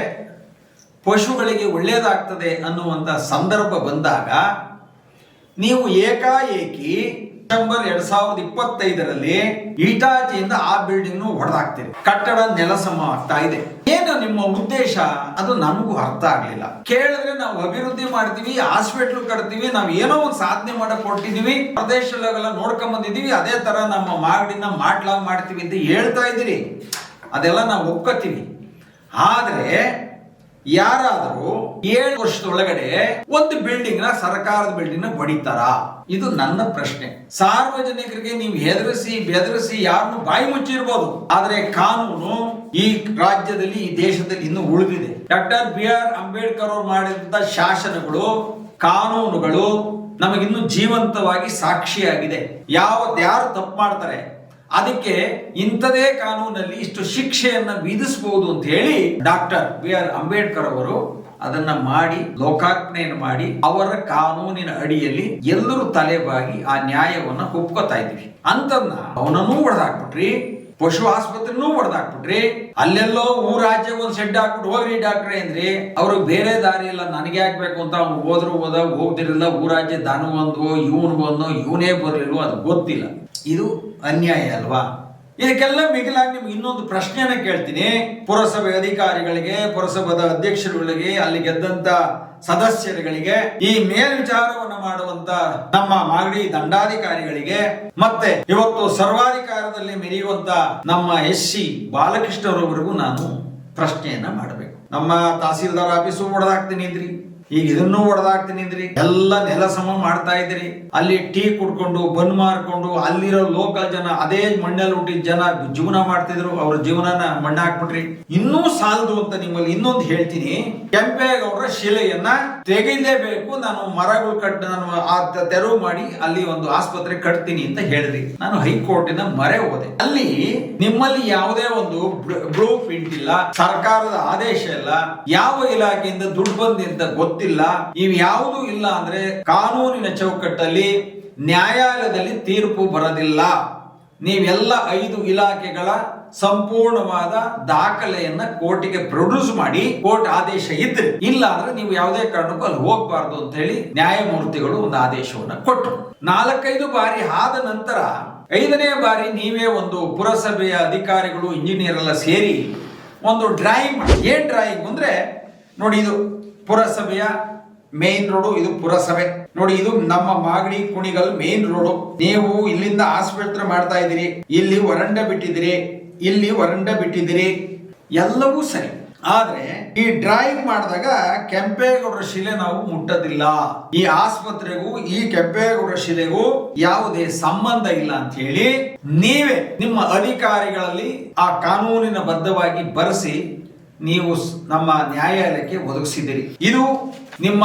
ಪಶುಗಳಿಗೆ ಒಳ್ಳೆಯದಾಗ್ತದೆ ಅನ್ನುವಂತ ಸಂದರ್ಭ ಬಂದಾಗ, ನೀವು ಏಕಾಏಕಿ ಡಿಸೆಂಬರ್ ಎರಡ್ ಸಾವಿರದ ಇಪ್ಪತ್ತೈದರಲ್ಲಿ ಇಟಾಚಿಯಿಂದ ಆ ಬಿಲ್ಡಿಂಗ್ ಹೊಡೆದಾಕ್ತೀರಿ ಕಟ್ಟಡ ನೆಲಸಮ ಆಗ್ತಾ ಇದೆ. ಏನು ನಿಮ್ಮ ಉದ್ದೇಶ? ಅದು ನಮಗೂ ಅರ್ಥ ಆಗ್ಲಿಲ್ಲ. ಕೇಳಿದ್ರೆ ನಾವು ಅಭಿವೃದ್ಧಿ ಮಾಡ್ತೀವಿ ಹಾಸ್ಪಿಟ್ಲ್ ಕಟ್ತೀವಿ, ನಾವು ಏನೋ ಒಂದು ಸಾಧನೆ ಮಾಡಕ್ ಕೊಟ್ಟಿದೀವಿ, ಪ್ರದೇಶಗಳೆಲ್ಲ ನೋಡ್ಕೊಂಡ್ ಬಂದಿದೀವಿ, ಅದೇ ತರ ನಮ್ಮ ಮಾಗಡಿನ ಮಾಡ್ಲಾಗ್ ಮಾಡ್ತೀವಿ ಅಂತ ಹೇಳ್ತಾ ಇದ್ದೀರಿ. ಅದೆಲ್ಲ ನಾವು ಒಪ್ಕೋತೀವಿ. ಆದ್ರೆ ಯಾರಾದರೂ ಏಳು ವರ್ಷದೊಳಗಡೆ ಒಂದು ಬಿಲ್ಡಿಂಗ್ನ ಸರ್ಕಾರದ ಬಿಲ್ಡಿಂಗ್ನ ಬಡಿತಾರ? ಇದು ನನ್ನ ಪ್ರಶ್ನೆ. ಸಾರ್ವಜನಿಕರಿಗೆ ನೀವು ಹೆದರಿಸಿ, ಬೆದರಿಸಿ ಯಾರನ್ನು ಬಾಯಿ ಮುಚ್ಚಿರ್ಬೋದು ಆದ್ರೆ ಕಾನೂನು ಈ ರಾಜ್ಯದಲ್ಲಿ, ಈ ದೇಶದಲ್ಲಿ ಇನ್ನೂ ಉಳಿದಿದೆ. ಡಾಕ್ಟರ್ ಬಿ ಆರ್ ಅಂಬೇಡ್ಕರ್ ಅವರು ಮಾಡಿದಂತ ಶಾಸನಗಳು, ಕಾನೂನುಗಳು ನಮಗಿನ್ನೂ ಜೀವಂತವಾಗಿ ಸಾಕ್ಷಿಯಾಗಿದೆ. ಯಾವ ಯಾರು ತಪ್ಪು ಮಾಡ್ತಾರೆ? ಅದಕ್ಕೆ ಇಂಥದೇ ಕಾನೂನಲ್ಲಿ ಇಷ್ಟು ಶಿಕ್ಷೆಯನ್ನ ವಿಧಿಸಬಹುದು ಅಂತ ಹೇಳಿ ಡಾಕ್ಟರ್ ಬಿ ಆರ್ ಅಂಬೇಡ್ಕರ್ ಅವರು ಅದನ್ನ ಮಾಡಿ, ಲೋಕಾರ್ಪಣೆಯನ್ನು ಮಾಡಿ ಅವರ ಕಾನೂನಿನ ಅಡಿಯಲ್ಲಿ ಎಲ್ಲರೂ ತಲೆಬಾಗಿ ಆ ನ್ಯಾಯವನ್ನ ಒಪ್ಕೋತಾ ಇದ್ವಿ ಅಂತದ್ನ ಅವನನ್ನೂ ಹೊಡೆದಾಕ್ಬಿಟ್ರಿ, ಪಶು ಆಸ್ಪತ್ರೆನೂ ಹೊಡೆದಾಕ್ಬಿಟ್ರಿ, ಅಲ್ಲೆಲ್ಲೋ ಊರಾಚೆ ಒಂದು ಶೆಡ್ ಹಾಕ್ಬಿಟ್ಟು ಹೋಗ್ರಿ ಡಾಕ್ಟ್ರೆ ಅಂದ್ರೆ. ಅವ್ರಿಗೆ ಬೇರೆ ದಾರಿ ಇಲ್ಲ, ನನಗೆ ಹಾಕ್ಬೇಕು ಅಂತ ಅವ್ನು ಹೋದ್ರು ಹೋದ, ಹೋಗ್ದಿರಲಿಲ್ಲ ಊರಾಚೆ ದಾನು ಬಂದು ಇವನು ಬಂದು ಇವನೇ ಬರಲಿಲ್ವೋ ಅದು ಗೊತ್ತಿಲ್ಲ. ಇದು ಅನ್ಯಾಯ ಅಲ್ವಾ? ಇದಕ್ಕೆಲ್ಲ ಮಿಗಿಲಾಗಿ ನಿಮ್ಗೆ ಇನ್ನೊಂದು ಪ್ರಶ್ನೆಯನ್ನ ಕೇಳ್ತೀನಿ. ಪುರಸಭೆ ಅಧಿಕಾರಿಗಳಿಗೆ, ಪುರಸಭಾದ ಅಧ್ಯಕ್ಷರುಗಳಿಗೆ, ಅಲ್ಲಿ ಗೆದ್ದಂತ ಸದಸ್ಯರುಗಳಿಗೆ, ಈ ಮೇಲ್ವಿಚಾರವನ್ನು ಮಾಡುವಂತ ನಮ್ಮ ಮಾಗಡಿ ದಂಡಾಧಿಕಾರಿಗಳಿಗೆ, ಮತ್ತೆ ಇವತ್ತು ಸರ್ವಾಧಿಕಾರದಲ್ಲಿ ಮೆರೆಯುವಂತ ನಮ್ಮ ಎಸ್ ಸಿ ಬಾಲಕೃಷ್ಣರವರೆಗೂ ನಾನು ಪ್ರಶ್ನೆಯನ್ನ ಮಾಡಬೇಕು. ನಮ್ಮ ತಹಸೀಲ್ದಾರ್ ಆಫೀಸು ಹೊಡೆದಾಕ್ತೀನಿ ಇದ್ರಿ ಈಗ ಇದನ್ನು ಹೊಡೆದಾಕ್ತೀನಿ ಎಲ್ಲ ನೆಲ ಸಮ ಮಾಡ್ತಾ ಇದ್ರಿ. ಅಲ್ಲಿ ಟೀ ಕುಡ್ಕೊಂಡು, ಬನ್ ಮಾರ್ಕೊಂಡು, ಅಲ್ಲಿರೋ ಲೋಕಲ್ ಜನ, ಅದೇ ಮಣ್ಣಲ್ಲಿ ಹುಟ್ಟಿದ ಜನ ಜೀವನ ಮಾಡ್ತಿದ್ರು. ಅವ್ರ ಜೀವನನ ಮಣ್ಣ ಹಾಕ್ಬಿಟ್ರಿ ಇನ್ನೂ ಸಾಲದು ಅಂತ ನಿಮ್ಮಲ್ಲಿ ಇನ್ನೊಂದು ಹೇಳ್ತೀನಿ. ಕೆಂಪೇಗೌಡರ ಶಿಲೆಯನ್ನ ತೆಗಿಲೇಬೇಕು ನಾನು ಮರಗಳು ಕಟ್ ನಾನು ತೆರವು ಮಾಡಿ ಅಲ್ಲಿ ಒಂದು ಆಸ್ಪತ್ರೆ ಕಟ್ತೀನಿ ಅಂತ ಹೇಳಿದ್ರಿ. ನಾನು ಹೈಕೋರ್ಟಿನ ಮರೆ ಹೋದೆ. ಅಲ್ಲಿ ನಿಮ್ಮಲ್ಲಿ ಯಾವುದೇ ಒಂದು ಪ್ರೂಫ್ ಇಂಟಿಲ್ಲ ಸರ್ಕಾರದ ಆದೇಶ ಇಲ್ಲ. ಯಾವ ಇಲಾಖೆಯಿಂದ ದುಡ್ಡು ಬಂದಿದ್ದ ಗೊತ್ತಿಲ್ಲ. ಇವ್ ಯಾವುದು ಇಲ್ಲ ಅಂದ್ರೆ ಕಾನೂನಿನ ಚೌಕಟ್ಟಲ್ಲಿ ನ್ಯಾಯಾಲಯದಲ್ಲಿ ತೀರ್ಪು ಬರದಿಲ್ಲ. ನೀವೆಲ್ಲ ಐದು ಇಲಾಖೆಗಳ ಸಂಪೂರ್ಣವಾದ ದಾಖಲೆಯನ್ನ ಕೋರ್ಟಿಗೆ ಪ್ರೊಡ್ಯೂಸ್ ಮಾಡಿ ಕೋರ್ಟ್ ಆದೇಶ ಇದ್ರೆ ಇಲ್ಲ ಅಂದ್ರೆ ನೀವು ಯಾವುದೇ ಕಾರಣಕ್ಕೂ ಅಲ್ಲಿ ಹೋಗ್ಬಾರ್ದು ಅಂತ ಹೇಳಿ ನ್ಯಾಯಮೂರ್ತಿಗಳು ಒಂದು ಆದೇಶವನ್ನ ಕೊಟ್ಟರು ನಾಲ್ಕೈದು ಬಾರಿ ಆದ ನಂತರ ಐದನೇ ಬಾರಿ ನೀವೇ ಒಂದು ಪುರಸಭೆಯ ಅಧಿಕಾರಿಗಳು ಇಂಜಿನಿಯರ್ ಎಲ್ಲ ಸೇರಿ ಒಂದು ಡ್ರಾಯಿಂಗ್ ಏನ್ ಡ್ರಾಯಿಂಗ್ ಅಂದ್ರೆ, ನೋಡಿ ಇದು. ಪುರಸಭೆಯ ಮೇನ್ ರೋಡು ಇದು ಪುರಸಭೆ. ನೋಡಿ, ಇದು ನಮ್ಮ ಮಾಗಡಿ ಕುಣಿಗಲ್ ಮೇನ್ ರೋಡು ನೀವು ಇಲ್ಲಿಂದ ಆಸ್ಪತ್ರೆ ಮಾಡ್ತಾ ಇದ್ದೀರಿ, ಇಲ್ಲಿ ವರಂಡ ಬಿಟ್ಟಿದ್ದೀರಿ, ಇಲ್ಲಿ ವರಂಡ ಬಿಟ್ಟಿದ್ದೀರಿ, ಎಲ್ಲವೂ ಸರಿ. ಆದ್ರೆ, ಈ ಡ್ರಾಯಿಂಗ್ ಮಾಡಿದಾಗ ಕೆಂಪೇಗೌಡರ ಶಿಲೆ ನಾವು ಮುಟ್ಟದಿಲ್ಲ. ಈ ಆಸ್ಪತ್ರೆಗೂ, ಈ ಕೆಂಪೇಗೌಡರ ಶಿಲೆಗೂ ಯಾವುದೇ ಸಂಬಂಧ ಇಲ್ಲ ಅಂತ ಹೇಳಿ ನೀವೇ ನಿಮ್ಮ ಅಧಿಕಾರಿಗಳಲ್ಲಿ ಆ ಕಾನೂನಿನ ಬದ್ಧವಾಗಿ ಬರೆಸಿ ನೀವು ನಮ್ಮ ನ್ಯಾಯಾಲಯಕ್ಕೆ ಒದಗಿಸಿದ್ದೀರಿ. ಇದು ನಿಮ್ಮ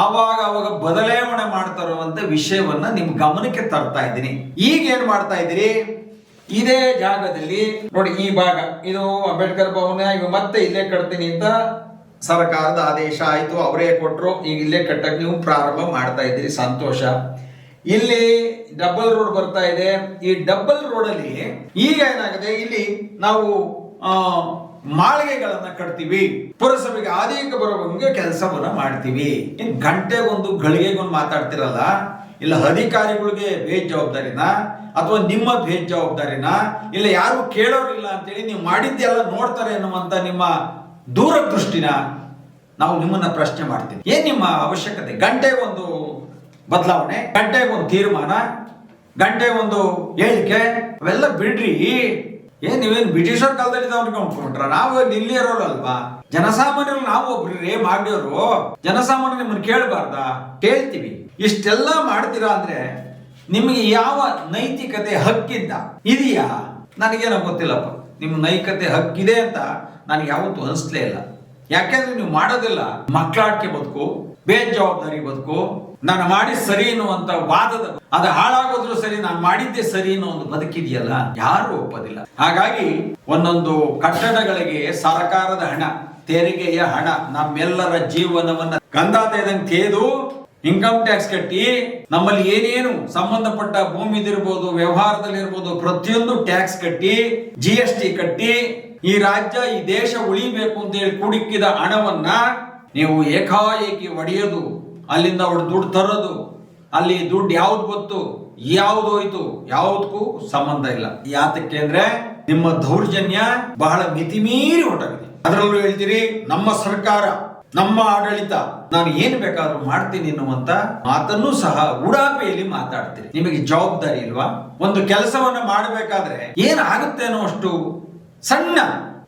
ಆವಾಗ ಅವಾಗ ಬದಲಾವಣೆ ಮಾಡ್ತಾ ಇರುವಂತ ವಿಷಯವನ್ನ ನಿಮ್ ಗಮನಕ್ಕೆ ತರ್ತಾ ಇದ್ದೀನಿ. ಈಗ ಏನ್ ಮಾಡ್ತಾ ಇದ್ದೀರಿ? ಇದೇ ಜಾಗದಲ್ಲಿ ನೋಡಿ ಈ ಭಾಗ. ಇದು ಅಂಬೇಡ್ಕರ್ ಭವನ, ಇವ ಮತ್ತೆ ಇಲ್ಲೇ ಕಟ್ತೀನಿ ಅಂತ ಸರ್ಕಾರದ ಆದೇಶ ಆಯ್ತು. ಅವರೇ ಕೊಟ್ಟರು ಈಗ ಇಲ್ಲೇ ಕಟ್ಟಕ್ ನೀವು ಪ್ರಾರಂಭ ಮಾಡ್ತಾ ಇದ್ದೀರಿ. ಸಂತೋಷ. ಇಲ್ಲಿ ಡಬಲ್ ರೋಡ್ ಬರ್ತಾ ಇದೆ. ಈ ಡಬಲ್ ರೋಡ್ ಅಲ್ಲಿ ಈಗ ಏನಾಗಿದೆ? ಇಲ್ಲಿ ನಾವು ಮಾಳಿಗೆಗಳನ್ನ ಕಟ್ತೀವಿ. ಪುರಸಭೆಗೆ ಆದೇಶ ಬರೋವಂಗೆ ಕೆಲಸವನ್ನ ಮಾಡ್ತೀವಿ. ಇನ್ ಗಂಟೆಗೊಂದು ಗಳಿಗೆಗೊಂದು ಮಾತಾಡ್ತಿರಲ್ಲ, ಇಲ್ಲ ಅಧಿಕಾರಿಗಳಿಗೆ ಬೇಜವಾಬ್ದಾರಿನ ಅಥವಾ ನಿಮ್ಮ ಬೇಜವಾಬ್ದಾರಿನ ಇಲ್ಲ ಯಾರು ಕೇಳೋರಿಲ್ಲ ಅಂತೇಳಿ ನೀವು ಮಾಡಿದ್ದೆಲ್ಲ ನೋಡ್ತಾರೆ ಅನ್ನುವಂತ ನಿಮ್ಮ ದೂರದೃಷ್ಟಿನ ನಾವು ನಿಮ್ಮನ್ನ ಪ್ರಶ್ನೆ ಮಾಡ್ತೀವಿ. ಏನ್ ನಿಮ್ಮ ಅವಶ್ಯಕತೆ? ಗಂಟೆಗೊಂದು ಬದಲಾವಣೆ, ಗಂಟೆಗೊಂದು ತೀರ್ಮಾನ ಗಂಟೆ ಒಂದು ಹೇಳಿಕೆ, ಅವೆಲ್ಲ ಬಿಡ್ರಿ. ಏನ್ ನೀವೇನು ಬ್ರಿಟಿಷರ್ ಕಾಲದಲ್ಲಿ ಅನ್ಕೊಂಡ್ಬಿಟ್ರ ನಾವು ಇಲ್ಲಿ ಇರೋರಲ್ವಾ? ಜನಸಾಮಾನ್ಯರು ನಾವು ಒಬ್ರಿ ಮಾಡಿಯೋರು. ಜನಸಾಮಾನ್ಯರು ನಿಮ್ಮನ್ನ ಕೇಳಬಾರ್ದ? ಕೇಳ್ತೀವಿ. ಇಷ್ಟೆಲ್ಲ ಮಾಡ್ತೀರಾ ಅಂದ್ರೆ ನಿಮಗೆ ಯಾವ ನೈತಿಕತೆ ಹಕ್ಕಿದ್ದ? ಇದೆಯಾ? ನನಗೇನೋ ಗೊತ್ತಿಲ್ಲಪ್ಪ. ನಿಮ್ಮ ನೈತಿಕತೆ ಹಕ್ಕಿದೆ ಅಂತ ನನಗೆ ಯಾವತ್ತೂ ಅನಿಸ್ಲೇ ಇಲ್ಲ. ಯಾಕೆಂದ್ರೆ ನೀವು ಮಾಡೋದಿಲ್ಲ. ಮಕ್ಕಳಾಡ್ಕೆ ಬದುಕು, ಬೇಜವಾಬ್ದಾರಿ ಬದುಕು ನಾನು ಮಾಡಿ ಸರಿ ಅನ್ನುವಂತ ವಾದದ ಅದು ಹಾಳಾಗೋದ್ರು ಸರಿ, ನಾನು ಮಾಡಿದ್ದೆ ಸರಿ ಅನ್ನೋ ಒಂದು ಬದುಕಿದೆಯಲ್ಲ? ಯಾರು ಒಪ್ಪೋದಿಲ್ಲ. ಹಾಗಾಗಿ ಒಂದೊಂದು ಕಟ್ಟಡಗಳಿಗೆ ಸರ್ಕಾರದ ಹಣ, ತೆರಿಗೆಯ ಹಣ, ನಮ್ಮೆಲ್ಲರ ಜೀವನವನ್ನ ಕಂದಾತದಂಗೆ ತೇದು ಇನ್ಕಮ್ ಟ್ಯಾಕ್ಸ್ ಕಟ್ಟಿ ನಮ್ಮಲ್ಲಿ ಏನೇನು ಸಂಬಂಧಪಟ್ಟ ಭೂಮಿದಿರ್ಬೋದು, ವ್ಯವಹಾರದಲ್ಲಿರ್ಬೋದು, ಪ್ರತಿಯೊಂದು ಟ್ಯಾಕ್ಸ್ ಕಟ್ಟಿ ಜಿ ಎಸ್ ಟಿ ಕಟ್ಟಿ ಈ ರಾಜ್ಯ, ಈ ದೇಶ ಉಳಿಬೇಕು ಅಂತ ಹೇಳಿ ಕುಡುಕಿದ ಹಣವನ್ನ ನೀವು ಏಕಾಏಕಿ ಒಡೆಯೋದು ಅಲ್ಲಿಂದ ಅವ್ರು ದುಡ್ಡು ತರೋದು. ಅಲ್ಲಿ ದುಡ್ಡು ಯಾವ್ದು ಗೊತ್ತು? ಯಾವ್ದು ಹೋಯ್ತು? ಯಾವ್ದಕ್ಕೂ ಸಂಬಂಧ ಇಲ್ಲ. ಯಾತಕ್ಕೆ ಅಂದ್ರೆ ನಿಮ್ಮ ದೌರ್ಜನ್ಯ ಬಹಳ ಮಿತಿಮೀರಿ ಹೊರಟಾಗಿದೆ ಅದರಲ್ಲೂ ಹೇಳ್ತೀರಿ, ನಮ್ಮ ಸರ್ಕಾರ, ನಮ್ಮ ಆಡಳಿತ, ನಾನು ಏನ್ ಬೇಕಾದ್ರೂ ಮಾಡ್ತೀನಿ ಅನ್ನುವಂತ ಮಾತನ್ನು ಸಹ ಉಡಾಪೆಯಲ್ಲಿ ಮಾತಾಡ್ತೀರಿ. ನಿಮಗೆ ಜವಾಬ್ದಾರಿ ಇಲ್ವಾ? ಒಂದು ಕೆಲಸವನ್ನ ಮಾಡಬೇಕಾದ್ರೆ ಏನಾಗುತ್ತೆ ಅನ್ನೋ ಅಷ್ಟು ಸಣ್ಣ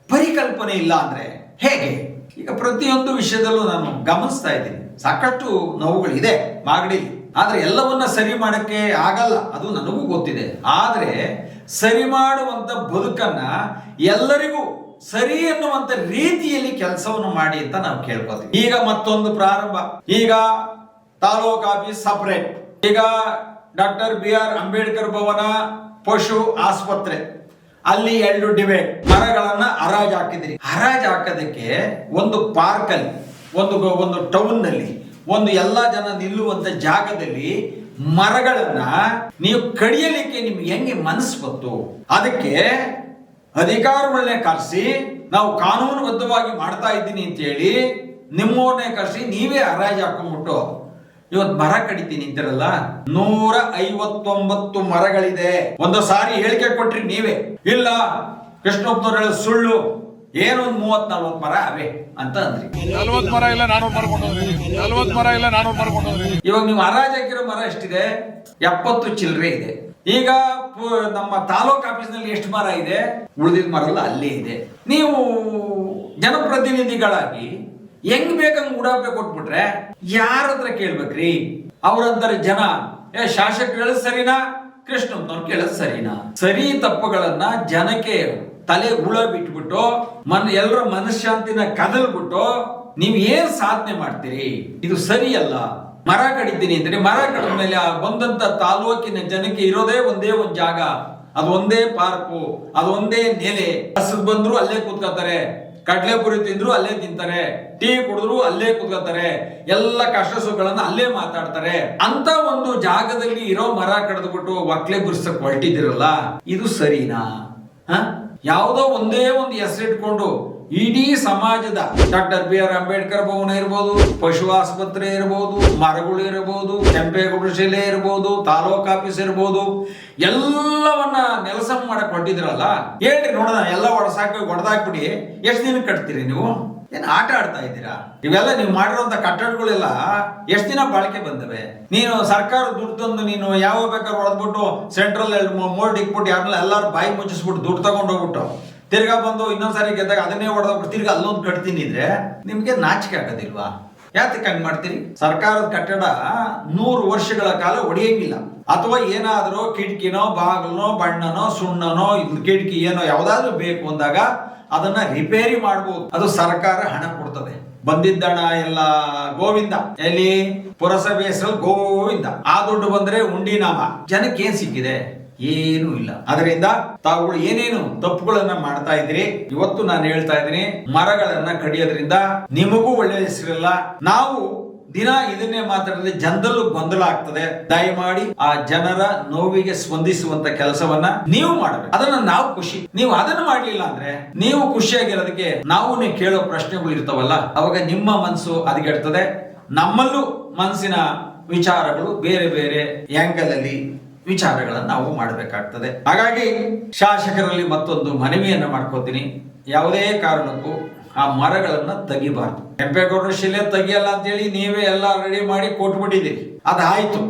ಪರಿಕಲ್ಪನೆ ಇಲ್ಲ ಅಂದ್ರೆ ಹೇಗೆ? ಈಗ ಪ್ರತಿಯೊಂದು ವಿಷಯದಲ್ಲೂ ನಾನು ಗಮನಿಸ್ತಾ ಇದ್ದೀನಿ. ಸಾಕಷ್ಟು ನೋವುಗಳಿದೆ ಮಾಗಡಿ. ಆದರೆ ಎಲ್ಲವನ್ನ ಸರಿ ಮಾಡಕ್ಕೆ ಆಗಲ್ಲ. ಅದು ನನಗೂ ಗೊತ್ತಿದೆ. ಆದರೆ ಸರಿ ಮಾಡುವಂತ ಬದುಕನ್ನ ಎಲ್ಲರಿಗೂ ಸರಿ ಎನ್ನುವಂತ ರೀತಿಯಲ್ಲಿ ಕೆಲಸವನ್ನು ಮಾಡಿ ಅಂತ ನಾವು ಕೇಳ್ಕೊತೀವಿ ಈಗ ಮತ್ತೊಂದು ಪ್ರಾರಂಭ. ಈಗ ತಾಲೂಕ್ ಆಫೀಸ್ ಸಪರೇಟ್ ಈಗ doctor B R Ambedkar Bhavan ಪಶು ಆಸ್ಪತ್ರೆ. ಅಲ್ಲಿ ಎರಡು ಡಿಬೇಟ್ ಮರಗಳನ್ನ ಹರಾಜ್ ಹಾಕಿದ್ರಿ. ಹರಾಜ್ ಹಾಕೋದಕ್ಕೆ ಒಂದು ಪಾರ್ಕ್ ಅಲ್ಲಿ ಒಂದು ಒಂದು ಟೌನ್ನಲ್ಲಿ ಒಂದು ಎಲ್ಲ ಜನ ನಿಲ್ಲುವಂಥ ಜಾಗದಲ್ಲಿ ಮರಗಳನ್ನ ನೀವು ಕಡಿಯಲಿಕ್ಕೆ ನಿಮ್ಗೆ ಹೆಂಗೆ ಮನಸ್ಸು ಬಂತು? ಅದಕ್ಕೆ ಅಧಿಕಾರಗಳನ್ನೇ ಕರೆಸಿ ನಾವು ಕಾನೂನುಬದ್ಧವಾಗಿ ಮಾಡ್ತಾ ಇದ್ದೀನಿ ಅಂತ ಹೇಳಿ ನಿಮ್ಮವ್ರನ್ನೇ ಕರೆಸಿ ನೀವೇ ಹರಾಜು ಹಾಕೊಂಡ್ಬಿಟ್ಟು ಇವತ್ತು ಮರ ಕಡಿತೀನಿ ಅಂತಿರಲ್ಲ? ನೂರ ಐವತ್ತೊಂಬತ್ತು ಮರಗಳಿದೆ. ಒಂದು ಸಾರಿ ಹೇಳಿಕೆ ಕೊಟ್ರಿ ನೀವೇ. ಇಲ್ಲ ಕೃಷ್ಣಪ್ಪನವ್ರ ಸುಳ್ಳು. ಏನೊಂದು ಮೂವತ್ತ್ ಮೂವತ್ ನಲ್ವತ್ ಮರ ಅವೆ. ಅಂತ ಅಂದ್ರಿ. ಮರ ಇಲ್ಲ ಮರ ಇಲ್ಲ ಇವಾಗ ನೀವು ಹರಾಜ್ ಹಾಕಿರೋ ಮರ ಎಷ್ಟಿದೆ? ಎಪ್ಪತ್ತು ಚಿಲ್ಲರೆ ಇದೆ. ಈಗ ನಮ್ಮ ತಾಲೂಕ್ ಆಫೀಸ್ನಲ್ಲಿ ಎಷ್ಟು ಮರ ಇದೆ? ಉಳಿದಿದ ಮರ ಎಲ್ಲ ಅಲ್ಲೇ ಇದೆ. ನೀವು ಜನಪ್ರತಿನಿಧಿಗಳಾಗಿ ಹೆಂಗ್ ಬೇಕಂಗ್ ಉಡಾಪೆ ಕೊಟ್ಬಿಟ್ರೆ ಯಾರ ಹತ್ರ ಕೇಳ್ಬೇಕ್ರಿ? ಅವ್ರಂತಾರೆ ಜನ ಏ ಶಾಸಕ ಕೇಳದ್ ಸರಿನಾ? ಕೃಷ್ಣ ಕೇಳದ್ ಸರಿನಾ? ಸರಿ ತಪ್ಪುಗಳನ್ನ ಜನಕ್ಕೆ ತಲೆ ಹುಳ ಬಿಟ್ಬಿಟ್ಟು, ಮನ್, ಎಲ್ಲರ ಮನಃಶಾಂತಿನ ಕದಲ್ಬಿಟ್ಟು, ನೀವ್ ಏನ್ ಸಾಧನೆ ಮಾಡ್ತೀರಿ? ಇದು ಸರಿಯಲ್ಲ. ಮರ ಕಡಿತೀನಿ ಅಂದ್ರೆ ಮರ ಕಡಿದ ಮೇಲೆ ಆ ಬಂದಂತ ತಾಲೂಕಿನ ಜನಕ್ಕೆ ಇರೋದೇ ಒಂದೇ ಒಂದ್ ಜಾಗ. ಅದೊಂದೇ ಪಾರ್ಕು ಅದೊಂದೇ ನೆಲೆ. ಹಸಿದ್ ಬಂದ್ರು ಅಲ್ಲೇ ಕೂತ್ಕೋತಾರೆ ಕಡಲೆಪುರಿ ತಿಂದ್ರು ಅಲ್ಲೇ ತಿಂತಾರೆ. ಟೀ ಕುಡಿದ್ರು ಅಲ್ಲೇ ಕುತ್ಕೋತಾರೆ ಎಲ್ಲ ಕಷ್ಟ ಸುಖಗಳನ್ನ ಅಲ್ಲೇ ಮಾತಾಡ್ತಾರೆ. ಅಂತ ಒಂದು ಜಾಗದಲ್ಲಿ ಇರೋ ಮರ ಕಡ್ದ್ಬಿಟ್ಟು ಒಕ್ಲೆ ಬಿರ್ಸಕ್ ಹೊರಟಿದಿರಲ್ಲ ಇದು ಸರಿನಾ? ಹ? ಯಾವುದೋ ಒಂದೇ ಒಂದು ಹೆಸರಿಟ್ಕೊಂಡು ಇಡೀ ಸಮಾಜದ doctor B R Ambedkar Bhavan ಇರ್ಬೋದು, ಪಶು ಆಸ್ಪತ್ರೆ ಇರ್ಬೋದು, ಮರಗಳು ಇರಬಹುದು ಕೆಂಪೇಗುಡ ಶಿಲೆ ಇರ್ಬೋದು, ತಾಲೂಕ್ ಆಫೀಸ್ ಇರ್ಬೋದು, ಎಲ್ಲವನ್ನ ನೆಲಸ ಮಾಡಕ್ ಹೊಟ್ಟಿದ್ರಲ್ಲ ಹೇಳ್ರಿ ನೋಡೋಣ, ಎಲ್ಲ ಒಡಸಾಕಿ ಹೊಡೆದಾಕ್ಬಿಡಿ ಎಷ್ಟು ದಿನ ಕಟ್ತೀರಿ ನೀವು? ಏನ್ ಆಟ ಆಡ್ತಾ ಇದ್ದೀರಾ? ಇವೆಲ್ಲ ನೀವು ಮಾಡಿರುವಂತ ಕಟ್ಟಡಗಳೆಲ್ಲ ಎಷ್ಟು ದಿನ ಬಾಳಿಕೆ ಬಂದವೆ? ನೀನು ಸರ್ಕಾರ ದುಡ್ಡು ತಂದು ನೀನು ಯಾವ ಬೇಕಾದ್ರೂ ಹೊಡೆದ್ಬಿಟ್ಟು ಸೆಂಟ್ರಲ್ ಮೋಲ್ಡ್ ಇಕ್ಬಿಟ್ಟು ಯಾರನ್ನ ಎಲ್ಲರೂ ಬಾಯಿ ಮುಚ್ಚಿಸ್ಬಿಟ್ಟು ದುಡ್ಡು ತಗೊಂಡು ಹೋಗ್ಬಿಟ್ಟು ತಿರ್ಗಾ ಬಂದು ಇನ್ನೊಂದ್ಸರಿ ಗೆದ್ದಾಗ ಅದನ್ನೇ ಹೊಡೆದ್ಬಿಟ್ಟು ತಿರ್ಗಾ ಅಲ್ಲೊಂದು ಕಟ್ತೀನಿ ಇದ್ರೆ ನಿಮಗೆ ನಾಚಿಕೆ ಆಗೋದಿಲ್ವಾ? ಯಾತಕ್ಕೆ ಹಂಗ್ ಮಾಡ್ತೀರಿ? ಸರ್ಕಾರದ ಕಟ್ಟಡ ನೂರು ವರ್ಷಗಳ ಕಾಲ ಒಡೆಯಂಗಿಲ್ಲ. ಅಥವಾ ಏನಾದರೂ ಕಿಟಕಿನೋ, ಬಾಗಿಲನೋ, ಬಣ್ಣನೋ, ಸುಣ್ಣನೋ, ಇದ್ ಕಿಟಕಿ ಏನೋ ಯಾವ್ದಾದ್ರು ಬೇಕು ಅಂದಾಗ ಅದನ್ನ ರಿಪೇರಿ ಮಾಡಬಹುದು ಅದು ಸರ್ಕಾರ ಹಣ ಕೊಡ್ತದೆ. ಬಂದಿದ್ದಣ ಎಲ್ಲ ಗೋವಿಂದ. ಎಲ್ಲಿ? ಪುರಸಭೆ ಹೆಸರು ಗೋವಿಂದ. ಆ ದುಡ್ಡು ಬಂದ್ರೆ ಉಂಡಿನಾಮ. ಜನಕ್ಕೆ ಏನ್ ಸಿಕ್ಕಿದೆ? ಏನೂ ಇಲ್ಲ. ಅದರಿಂದ ತಾವುಗಳು ಏನೇನು ತಪ್ಪುಗಳನ್ನ ಮಾಡ್ತಾ ಇದ್ರಿ ಇವತ್ತು ನಾನು ಹೇಳ್ತಾ ಇದ್ದೀನಿ, ಮರಗಳನ್ನ ಕಡಿಯೋದ್ರಿಂದ ನಿಮಗೂ ಒಳ್ಳೆ ಹೆಸರಿಲ್ಲ. ನಾವು ದಿನ ಇದನ್ನೇ ಮಾತಾಡಿದ್ರೆ ಜನದಲ್ಲೂ ಗೊಂದಲ ಆಗ್ತದೆ. ದಯಮಾಡಿ ಆ ಜನರ ನೋವಿಗೆ ಸ್ಪಂದಿಸುವಂತ ಕೆಲಸವನ್ನ ನೀವು ಮಾಡಬೇಕು. ಅದನ್ನ ನಾವು ಖುಷಿ. ನೀವು ಅದನ್ನ ಮಾಡ್ಲಿಲ್ಲ ಅಂದ್ರೆ ನೀವು ಖುಷಿಯಾಗಿರೋದಕ್ಕೆ ನಾವು ನೀವು ಕೇಳೋ ಪ್ರಶ್ನೆಗಳು ಇರ್ತಾವಲ್ಲ. ಅವಾಗ ನಿಮ್ಮ ಮನಸ್ಸು ಅದಗೆಡ್ತದೆ ನಮ್ಮಲ್ಲೂ ಮನಸ್ಸಿನ ವಿಚಾರಗಳು ಬೇರೆ ಬೇರೆ ಆಂಗಲ್ ಅಲ್ಲಿ ವಿಚಾರಗಳನ್ನು ನಾವು ಮಾಡಬೇಕಾಗ್ತದೆ. ಹಾಗಾಗಿ ಶಾಸಕರಲ್ಲಿ ಮತ್ತೊಂದು ಮನವಿಯನ್ನು ಮಾಡ್ಕೋತೀನಿ. ಯಾವುದೇ ಕಾರಣಕ್ಕೂ ಆ ಮರಗಳನ್ನು ತೆಗಿಬಾರ್ದು. ಕೆಂಪೇಗೌಡರ ಶಿಲೆ ತೆಗಿಯಲ್ಲ ಅಂತೇಳಿ ನೀವೇ ಎಲ್ಲ ರೆಡಿ ಮಾಡಿ ಕೊಟ್ಬಿಟ್ಟಿದ್ದೀರಿ ಅದಾಯ್ತು.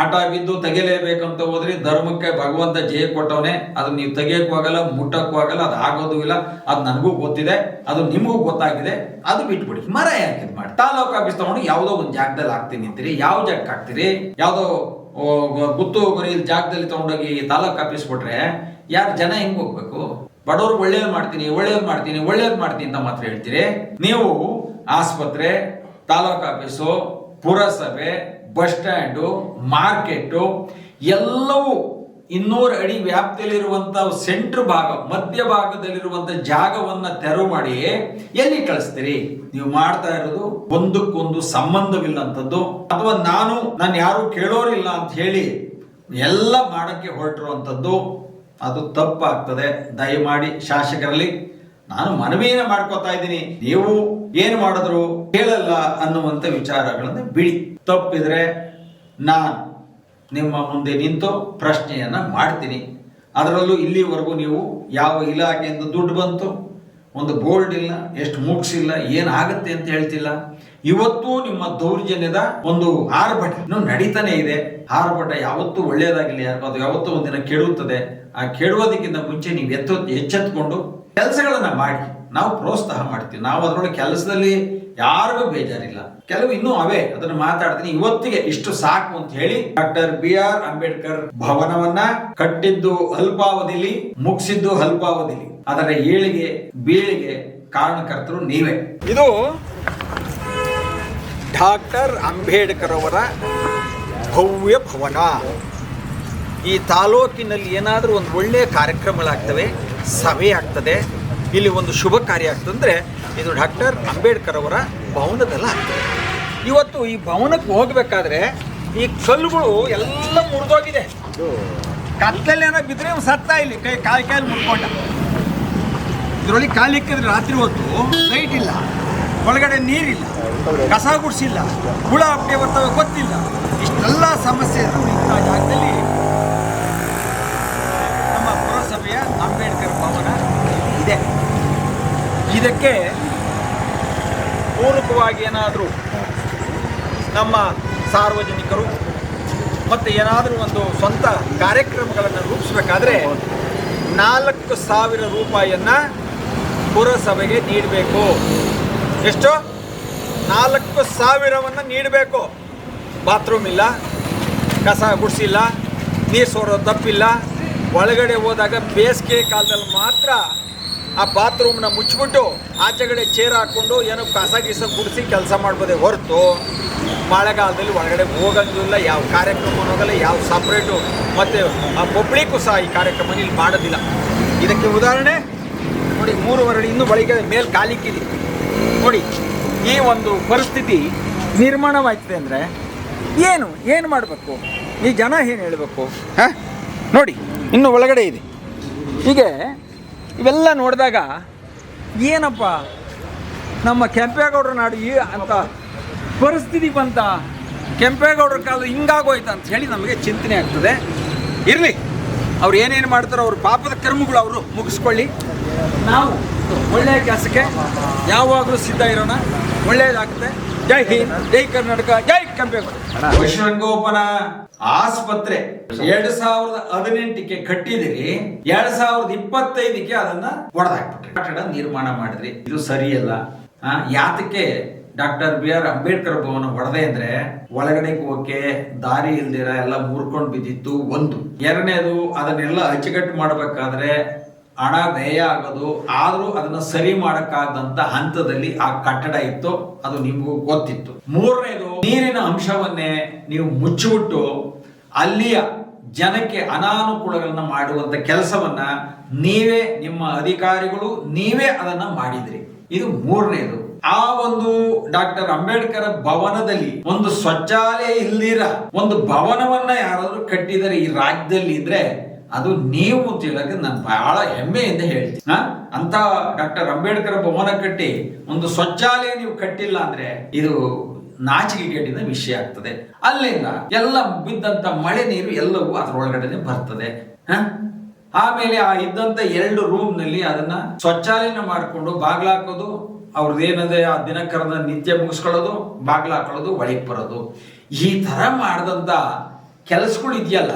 ಆಟ ಬಿದ್ದು ತೆಗಿಲೇಬೇಕಂತ ಹೋದ್ರಿ ಧರ್ಮಕ್ಕೆ ಭಗವಂತ ಜಯ ಕೊಟ್ಟವನೇ. ಅದನ್ನ ನೀವು ತೆಗಿಯಕ್ಕೂ ಆಗಲ್ಲ, ಮುಟ್ಟಕ್ಕೂ ಆಗಲ್ಲ, ಅದು ಆಗೋದು ಇಲ್ಲ. ಅದು ನನಗೂ ಗೊತ್ತಿದೆ, ಅದು ನಿಮಗೂ ಗೊತ್ತಾಗಿದೆ. ಅದು ಬಿಟ್ಬಿಡಿ. ಮರ ಯಾಕೆ ಮಾಡಿ? ತಾಲೂಕು ಆಫೀಸ್ ತಗೊಂಡು ಯಾವುದೋ ಒಂದು ಜಾಗದಲ್ಲಿ ಹಾಕ್ತೀನಿ ಅಂತೀರಿ. ಯಾವ ಜಾಗಕ್ಕೆ ಹಾಕ್ತೀರಿ? ಯಾವುದೋ ಗುತ್ತು ಬರೀ ಜಾಗದಲ್ಲಿ ತಗೊಂಡೋಗಿ ತಾಲೂಕ್ ಆಫೀಸ್ ಯಾರು ಜನ ಹೆಂಗ್ ಹೋಗ್ಬೇಕು? ಬಡವ್ರು ಒಳ್ಳೇದ್ ಮಾಡ್ತೀನಿ ಒಳ್ಳೇದ್ ಮಾಡ್ತೀನಿ ಒಳ್ಳೇದ್ ಮಾಡ್ತೀನಿ ಅಂತ ಮಾತ್ರ ಹೇಳ್ತೀರಿ. ನೀವು ಆಸ್ಪತ್ರೆ, ತಾಲೂಕ್ ಆಫೀಸು ಪುರಸಭೆ, ಬಸ್ ಸ್ಟ್ಯಾಂಡು ಮಾರ್ಕೆಟು ಎಲ್ಲವೂ ಇನ್ನೂರು ಅಡಿ ವ್ಯಾಪ್ತಿಯಲ್ಲಿರುವಂತ ಸೆಂಟ್ರ್ ಭಾಗ, ಮಧ್ಯ ಭಾಗದಲ್ಲಿರುವಂತ ಜಾಗವನ್ನ ತೆರವು ಮಾಡಿ ಎಲ್ಲಿ ಕಳಿಸ್ತೀರಿ? ನೀವು ಮಾಡ್ತಾ ಇರೋದು ಒಂದಕ್ಕೊಂದು ಸಂಬಂಧವಿಲ್ಲಂಥದ್ದು. ಅಥವಾ ನಾನು ನಾನು ಯಾರು ಕೇಳೋರಿಲ್ಲ ಅಂತ ಹೇಳಿ ಎಲ್ಲ ಮಾಡಕ್ಕೆ ಹೊರಟಿರುವಂಥದ್ದು. ಅದು ತಪ್ಪಾಗ್ತದೆ. ದಯಮಾಡಿ ಶಾಸಕರಲ್ಲಿ, ನಾನು ಮನವಿಯನ್ನ ಮಾಡ್ಕೋತಾ ಇದ್ದೀನಿ. ನೀವು ಏನು ಮಾಡಿದ್ರು ಕೇಳಲ್ಲ ಅನ್ನುವಂತ ವಿಚಾರಗಳನ್ನ ಬಿಡಿ. ತಪ್ಪಿದ್ರೆ ನಾನು ನಿಮ್ಮ ಮುಂದೆ ನಿಂತು ಪ್ರಶ್ನೆಯನ್ನ ಮಾಡ್ತೀನಿ. ಅದರಲ್ಲೂ ಇಲ್ಲಿವರೆಗೂ ನೀವು ಯಾವ ಇಲಾಖೆಯಿಂದ ದುಡ್ಡು ಬಂತು, ಒಂದು ಬೋರ್ಡ್ ಇಲ್ಲ, ಎಷ್ಟು ಮುಗಿಸಿಲ್ಲ ಏನಾಗುತ್ತೆ ಅಂತ ಹೇಳ್ತಿಲ್ಲ. ಇವತ್ತು ನಿಮ್ಮ ದೌರ್ಜನ್ಯದ ಒಂದು ಆರ್ಭಟ ನಡೀತಾನೆ ಇದೆ. ಆರ್ಭಟ ಯಾವತ್ತೂ ಒಳ್ಳೆಯದಾಗಿಲ್ಲ ಅದು ಯಾವತ್ತೂ ಒಂದಿನ ಕೆಡುತ್ತದೆ. ಆ ಕೆಡುವುದಕ್ಕಿಂತ ಮುಂಚೆ ನೀವು ಎತ್ತ, ಎಚ್ಚೆತ್ಕೊಂಡು ಕೆಲಸಗಳನ್ನ ಮಾಡಿ. ನಾವು ಪ್ರೋತ್ಸಾಹ ಮಾಡ್ತೀವಿ. ನಾವು ಅದರೊಳಗೆ ಕೆಲಸದಲ್ಲಿ ಯಾರಿಗೂ ಬೇಜಾರಿಲ್ಲ. ಕೆಲವು ಇನ್ನೂ ಅವೇ. ಅದನ್ನು ಮಾತಾಡ್ತೀನಿ. ಇವತ್ತಿಗೆ ಇಷ್ಟು ಸಾಕು ಅಂತ ಹೇಳಿ ಡಾಕ್ಟರ್ ಬಿ ಆರ್ ಅಂಬೇಡ್ಕರ್ ಭವನವನ್ನ ಕಟ್ಟಿದ್ದು ಅಲ್ಪಾವಧಿಲಿ, ಮುಗಿಸಿದ್ದು ಅಲ್ಪಾವಧಿಲಿ. ಅದರ ಏಳಿಗೆ, ಬೀಳಿಗೆ ಕಾರಣಕರ್ತರು ನೀವೇ. ಇದು ಡಾಕ್ಟರ್ ಅಂಬೇಡ್ಕರ್ ಅವರ ಭವ್ಯ ಭವನ. ಈ ತಾಲೂಕಿನಲ್ಲಿ ಏನಾದರೂ ಒಂದು ಒಳ್ಳೆಯ ಕಾರ್ಯಕ್ರಮಗಳಾಗ್ತವೆ, ಸಭೆ ಆಗ್ತದೆ ಇಲ್ಲಿ ಒಂದು ಶುಭ ಕಾರ್ಯ ಆಗ್ತಂದ್ರೆ ಇದು ಡಾಕ್ಟರ್ ಅಂಬೇಡ್ಕರ್ ಅವರ ಭವನದಲ್ಲ ಇವತ್ತು ಈ ಭವನಕ್ಕೆ ಹೋಗ್ಬೇಕಾದ್ರೆ ಈ ಕಲ್ಲುಗಳು ಎಲ್ಲ ಮುರಿದೋಗಿದೆ. ಕತ್ತಲ್ಲಿ ಏನೋ ಬಿದ್ದರೆ ಸತ್ತ ಇಲ್ಲಿ, ಕೈ ಕಾಯಿ ಕಾಯಲ್ಲಿ ಮುಡ್ಕೊಂಡ ಇದರೊಳಗೆ ಕಾಲಿಕ್ಕಿದ್ರೆ ರಾತ್ರಿ ಹೊತ್ತು ಲೈಟ್ ಇಲ್ಲ. ಒಳಗಡೆ ನೀರಿಲ್ಲ. ಕಸ ಗುಡಿಸಿಲ್ಲ. ಹುಳ ಅಪ್ಪೆ ಬರ್ತವೆ ಗೊತ್ತಿಲ್ಲ. ಇಷ್ಟೆಲ್ಲ ಸಮಸ್ಯೆ ಇಂಥ ಜಾಗದಲ್ಲಿ ನಮ್ಮ ಪುರಸಭೆಯ ಅಂಬೇಡ್ಕರ್ ಭವನ ಇದೆ. ಇದಕ್ಕೆ ಪೂರಕವಾಗಿ ಏನಾದರೂ ನಮ್ಮ ಸಾರ್ವಜನಿಕರು ಮತ್ತು ಏನಾದರೂ ಒಂದು ಸ್ವಂತ ಕಾರ್ಯಕ್ರಮಗಳನ್ನು ರೂಪಿಸಬೇಕಾದ್ರೆ ನಾಲ್ಕು ಸಾವಿರ ರೂಪಾಯಿಯನ್ನು ಪುರಸಭೆಗೆ ನೀಡಬೇಕು. ಎಷ್ಟು? ನಾಲ್ಕು ಸಾವಿರವನ್ನು ನೀಡಬೇಕು. ಬಾತ್ರೂಮ್ ಇಲ್ಲ, ಕಸ ಗುಡಿಸಿಲ್ಲ, ನೀರು ಸೋರೋ ತಪ್ಪಿಲ್ಲ. ಒಳಗಡೆ ಹೋದಾಗ ಬೇಸಿಗೆ ಕಾಲದಲ್ಲಿ ಮಾತ್ರ ಆ ಬಾತ್ರೂಮ್ನ ಮುಚ್ಚಿಬಿಟ್ಟು ಆಚೆಗಡೆ ಚೇರ್ ಹಾಕ್ಕೊಂಡು ಏನೋ ಕಸ ಗಿಸ ಗುಡಿಸಿ ಕೆಲಸ ಮಾಡ್ಬೋದೇ ಹೊರತು ಮಳೆಗಾಲದಲ್ಲಿ ಒಳಗಡೆ ಹೋಗಂಗಿಲ್ಲ ಯಾವ ಕಾರ್ಯಕ್ರಮ ಹೋಗಲ್ಲ ಯಾವ ಸಪ್ರೇಟು ಮತ್ತು ಆ ಪಬ್ಲಿಕ್ಕು ಸಹ ಈ ಕಾರ್ಯಕ್ರಮ ಇಲ್ಲಿ ಮಾಡೋದಿಲ್ಲ. ಇದಕ್ಕೆ ಉದಾಹರಣೆ ನೋಡಿ ಮೂರುವರೆ ಅಡಿ ಇನ್ನೂ ಬಳಿಕ ಮೇಲ್ ಕಾಲಿಕ್ಕಿದೆ ನೋಡಿ ಈ ಒಂದು ಪರಿಸ್ಥಿತಿ ನಿರ್ಮಾಣವಾಗ್ತದೆ ಅಂದರೆ ಏನು ಏನು ಮಾಡಬೇಕು? ಈ ಜನ ಏನು ಹೇಳಬೇಕು? ಹಾಂ? ನೋಡಿ ಇನ್ನು ಒಳಗಡೆ ಇದೆ. ಹೀಗೆ ಇವೆಲ್ಲ ನೋಡಿದಾಗ ಏನಪ್ಪ? ನಮ್ಮ ಕೆಂಪೇಗೌಡರ ನಾಡು ಈ ಅಂತ ಪರಿಸ್ಥಿತಿ ಬಂತ. ಕೆಂಪೇಗೌಡರ ಕಾಲ ಹಿಂಗಾಗೋಯ್ತು ಅಂತ ಹೇಳಿ ನಮಗೆ ಚಿಂತನೆ ಆಗ್ತದೆ. ಇರಲಿ, ಅವ್ರು ಏನೇನು ಮಾಡ್ತಾರೋ ಅವ್ರ ಪಾಪದ ಕರ್ಮಗಳು ಅವರು ಮುಗಿಸ್ಕೊಳ್ಳಿ. ನಾವು ಒಳ್ಳೆಯ ಕೆಲಸಕ್ಕೆ ಯಾವಾಗಲೂ ಸಿದ್ಧ ಇರೋಣ. ಒಳ್ಳೆಯದಾಗ್ತದೆ ಜೈ ಹಿಂದ್, ಜೈ ಕರ್ನಾಟಕ, ಜೈ ಕೆಂಪೇಗೌಡ. ಪಶುರಂಗೋಪನ ಆಸ್ಪತ್ರೆ. ಎರಡ್ ಸಾವಿರದ ಹದಿನೆಂಟಕ್ಕೆ ಕಟ್ಟಿದಿರಿ ಎರಡ್ ಸಾವಿರದ ಇಪ್ಪತ್ತೈದಕ್ಕೆ ಅದನ್ನ ಒಡೆದಾಕ್ಬಿಟ್ರಿ. ಕಟ್ಟಡ ನಿರ್ಮಾಣ ಮಾಡಿದ್ರಿ. ಇದು ಸರಿಯಲ್ಲ. ಯಾತಕ್ಕೆ doctor B R Ambedkar Bhavan ಒಡೆದೆ ಅಂದ್ರೆ ಒಳಗಡೆ ಹೋಗಕ್ಕೆ ದಾರಿ ಇಲ್ದಿರ ಎಲ್ಲ ಮುರ್ಕೊಂಡು ಬಿದ್ದಿತ್ತು ಒಂದು. ಎರಡನೇದು, ಅದನ್ನೆಲ್ಲ ಅಚ್ಚುಕಟ್ಟು ಮಾಡಬೇಕಾದ್ರೆ ಹಣ ವ್ಯಯ ಆಗೋದು, ಆದರೂ ಅದನ್ನ ಸರಿ ಮಾಡಕ್ಕಾಗದಂತ ಹಂತದಲ್ಲಿ ಆ ಕಟ್ಟಡ ಇತ್ತು. ಅದು ನಿಮಗೂ ಗೊತ್ತಿತ್ತು. ಮೂರನೇದು, ನೀರಿನ ಅಂಶವನ್ನೇ ನೀವು ಮುಚ್ಚಿಬಿಟ್ಟು ಅಲ್ಲಿಯ ಜನಕ್ಕೆ ಅನಾನುಕೂಲಗಳನ್ನು ಮಾಡುವಂಥ ಕೆಲಸವನ್ನ ನೀವೇ ನಿಮ್ಮ ಅಧಿಕಾರಿಗಳು ನೀವೇ ಅದನ್ನ ಮಾಡಿದ್ರಿ. ಇದು ಮೂರನೇದು. ಆ ಒಂದು ಡಾಕ್ಟರ್ ಅಂಬೇಡ್ಕರ್ ಭವನದಲ್ಲಿ ಒಂದು ಶೌಚಾಲಯ ಇಲ್ದಿರ ಒಂದು ಭವನವನ್ನ ಯಾರಾದ್ರೂ ಕಟ್ಟಿದರೆ ಈ ರಾಜ್ಯದಲ್ಲಿ ಇದ್ರೆ ಅದು ನೀವು ಅಂತ ಹೇಳಕ್ಕೆ ನಾನು ಬಹಳ ಹೆಮ್ಮೆಯಿಂದ ಹೇಳ್ತೀನಿ? ಅಂತ ಡಾಕ್ಟರ್ ಅಂಬೇಡ್ಕರ್ ಭವನ ಕಟ್ಟಿ ಒಂದು ಶೌಚಾಲಯ ನೀವು ಕಟ್ಟಿಲ್ಲ ಅಂದ್ರೆ ಇದು ನಾಚಿಕೆಗೇಟಿನ ವಿಷಯ ಆಗ್ತದೆ. ಅಲ್ಲಿಂದ ಎಲ್ಲ ಬಿದ್ದಂತ ಮಳೆ ನೀರು ಎಲ್ಲವೂ ಅದರೊಳಗಡೆನೆ ಬರ್ತದೆ? ಆಮೇಲೆ ಆ ಇದ್ದಂತ ಎರಡು ರೂಮ್ನಲ್ಲಿ ಅದನ್ನ ಸ್ವಚ್ಛಾಲಯನ ಮಾಡಿಕೊಂಡು ಬಾಗ್ಲಾಕೋದು ಅವ್ರದ್ದೇನದೇ ಆ ದಿನಕರದ ನಿತ್ಯ ಮುಗಿಸ್ಕೊಳ್ಳೋದು ಬಾಗ್ಲಾಕೊಳ್ಳೋದು ಒಳಗೆ ಬರೋದು. ಈ ತರ ಮಾಡಿದಂತ ಕೆಲಸಗಳು ಇದೆಯಲ್ಲ,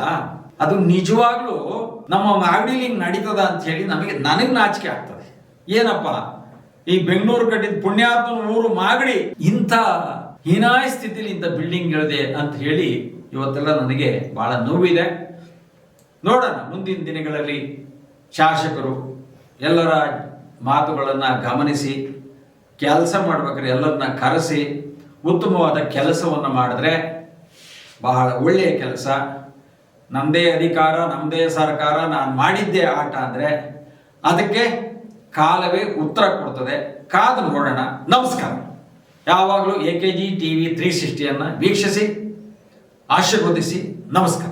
ಅದು ನಿಜವಾಗ್ಲೂ ನಮ್ಮ ಮಾಗಡಿಲಿ ಹಿಂಗ್ ನಡೀತದ ಅಂತ ಹೇಳಿ ನಮಗೆ, ನನಗ್ ನಾಚಿಕೆ ಆಗ್ತದೆ. ಏನಪ್ಪ, ಈ ಬೆಂಗಳೂರು ಕಟ್ಟಿದ ಪುಣ್ಯಾತ್ಮನ ಊರು ಮಾಗಡಿ, ಇಂಥ ಹೀನಾಯ ಸ್ಥಿತಿಲಿ ಇಂಥ ಬಿಲ್ಡಿಂಗ್ ಇಳಿದೆ ಅಂತ ಹೇಳಿ ಇವತ್ತೆಲ್ಲ ನನಗೆ ಬಹಳ ನೋವಿದೆ. ನೋಡೋಣ ಮುಂದಿನ ದಿನಗಳಲ್ಲಿ ಶಾಸಕರು ಎಲ್ಲರ ಮಾತುಗಳನ್ನು ಗಮನಿಸಿ, ಕೆಲಸ ಮಾಡ್ಬೇಕಾದ್ರೆ ಎಲ್ಲರನ್ನ ಕರೆಸಿ, ಉತ್ತಮವಾದ ಕೆಲಸವನ್ನು ಮಾಡಿದ್ರೆ ಬಹಳ ಒಳ್ಳೆಯ ಕೆಲಸ. ನಮ್ಮದೇ ಅಧಿಕಾರ ನಮ್ಮದೇ ಸರ್ಕಾರ, ನಾನು ಮಾಡಿದ್ದೇ ಆಟ ಅಂದರೆ ಅದಕ್ಕೆ ಕಾಲವೇ ಉತ್ತರ ಕೊಡ್ತದೆ. ಕಾದು ನೋಡೋಣ. ನಮಸ್ಕಾರ. ಯಾವಾಗಲೂ A K G T V three ಸಿಕ್ಸ್ಟಿಯನ್ನು ವೀಕ್ಷಿಸಿ ಆಶೀರ್ವದಿಸಿ ನಮಸ್ಕಾರ.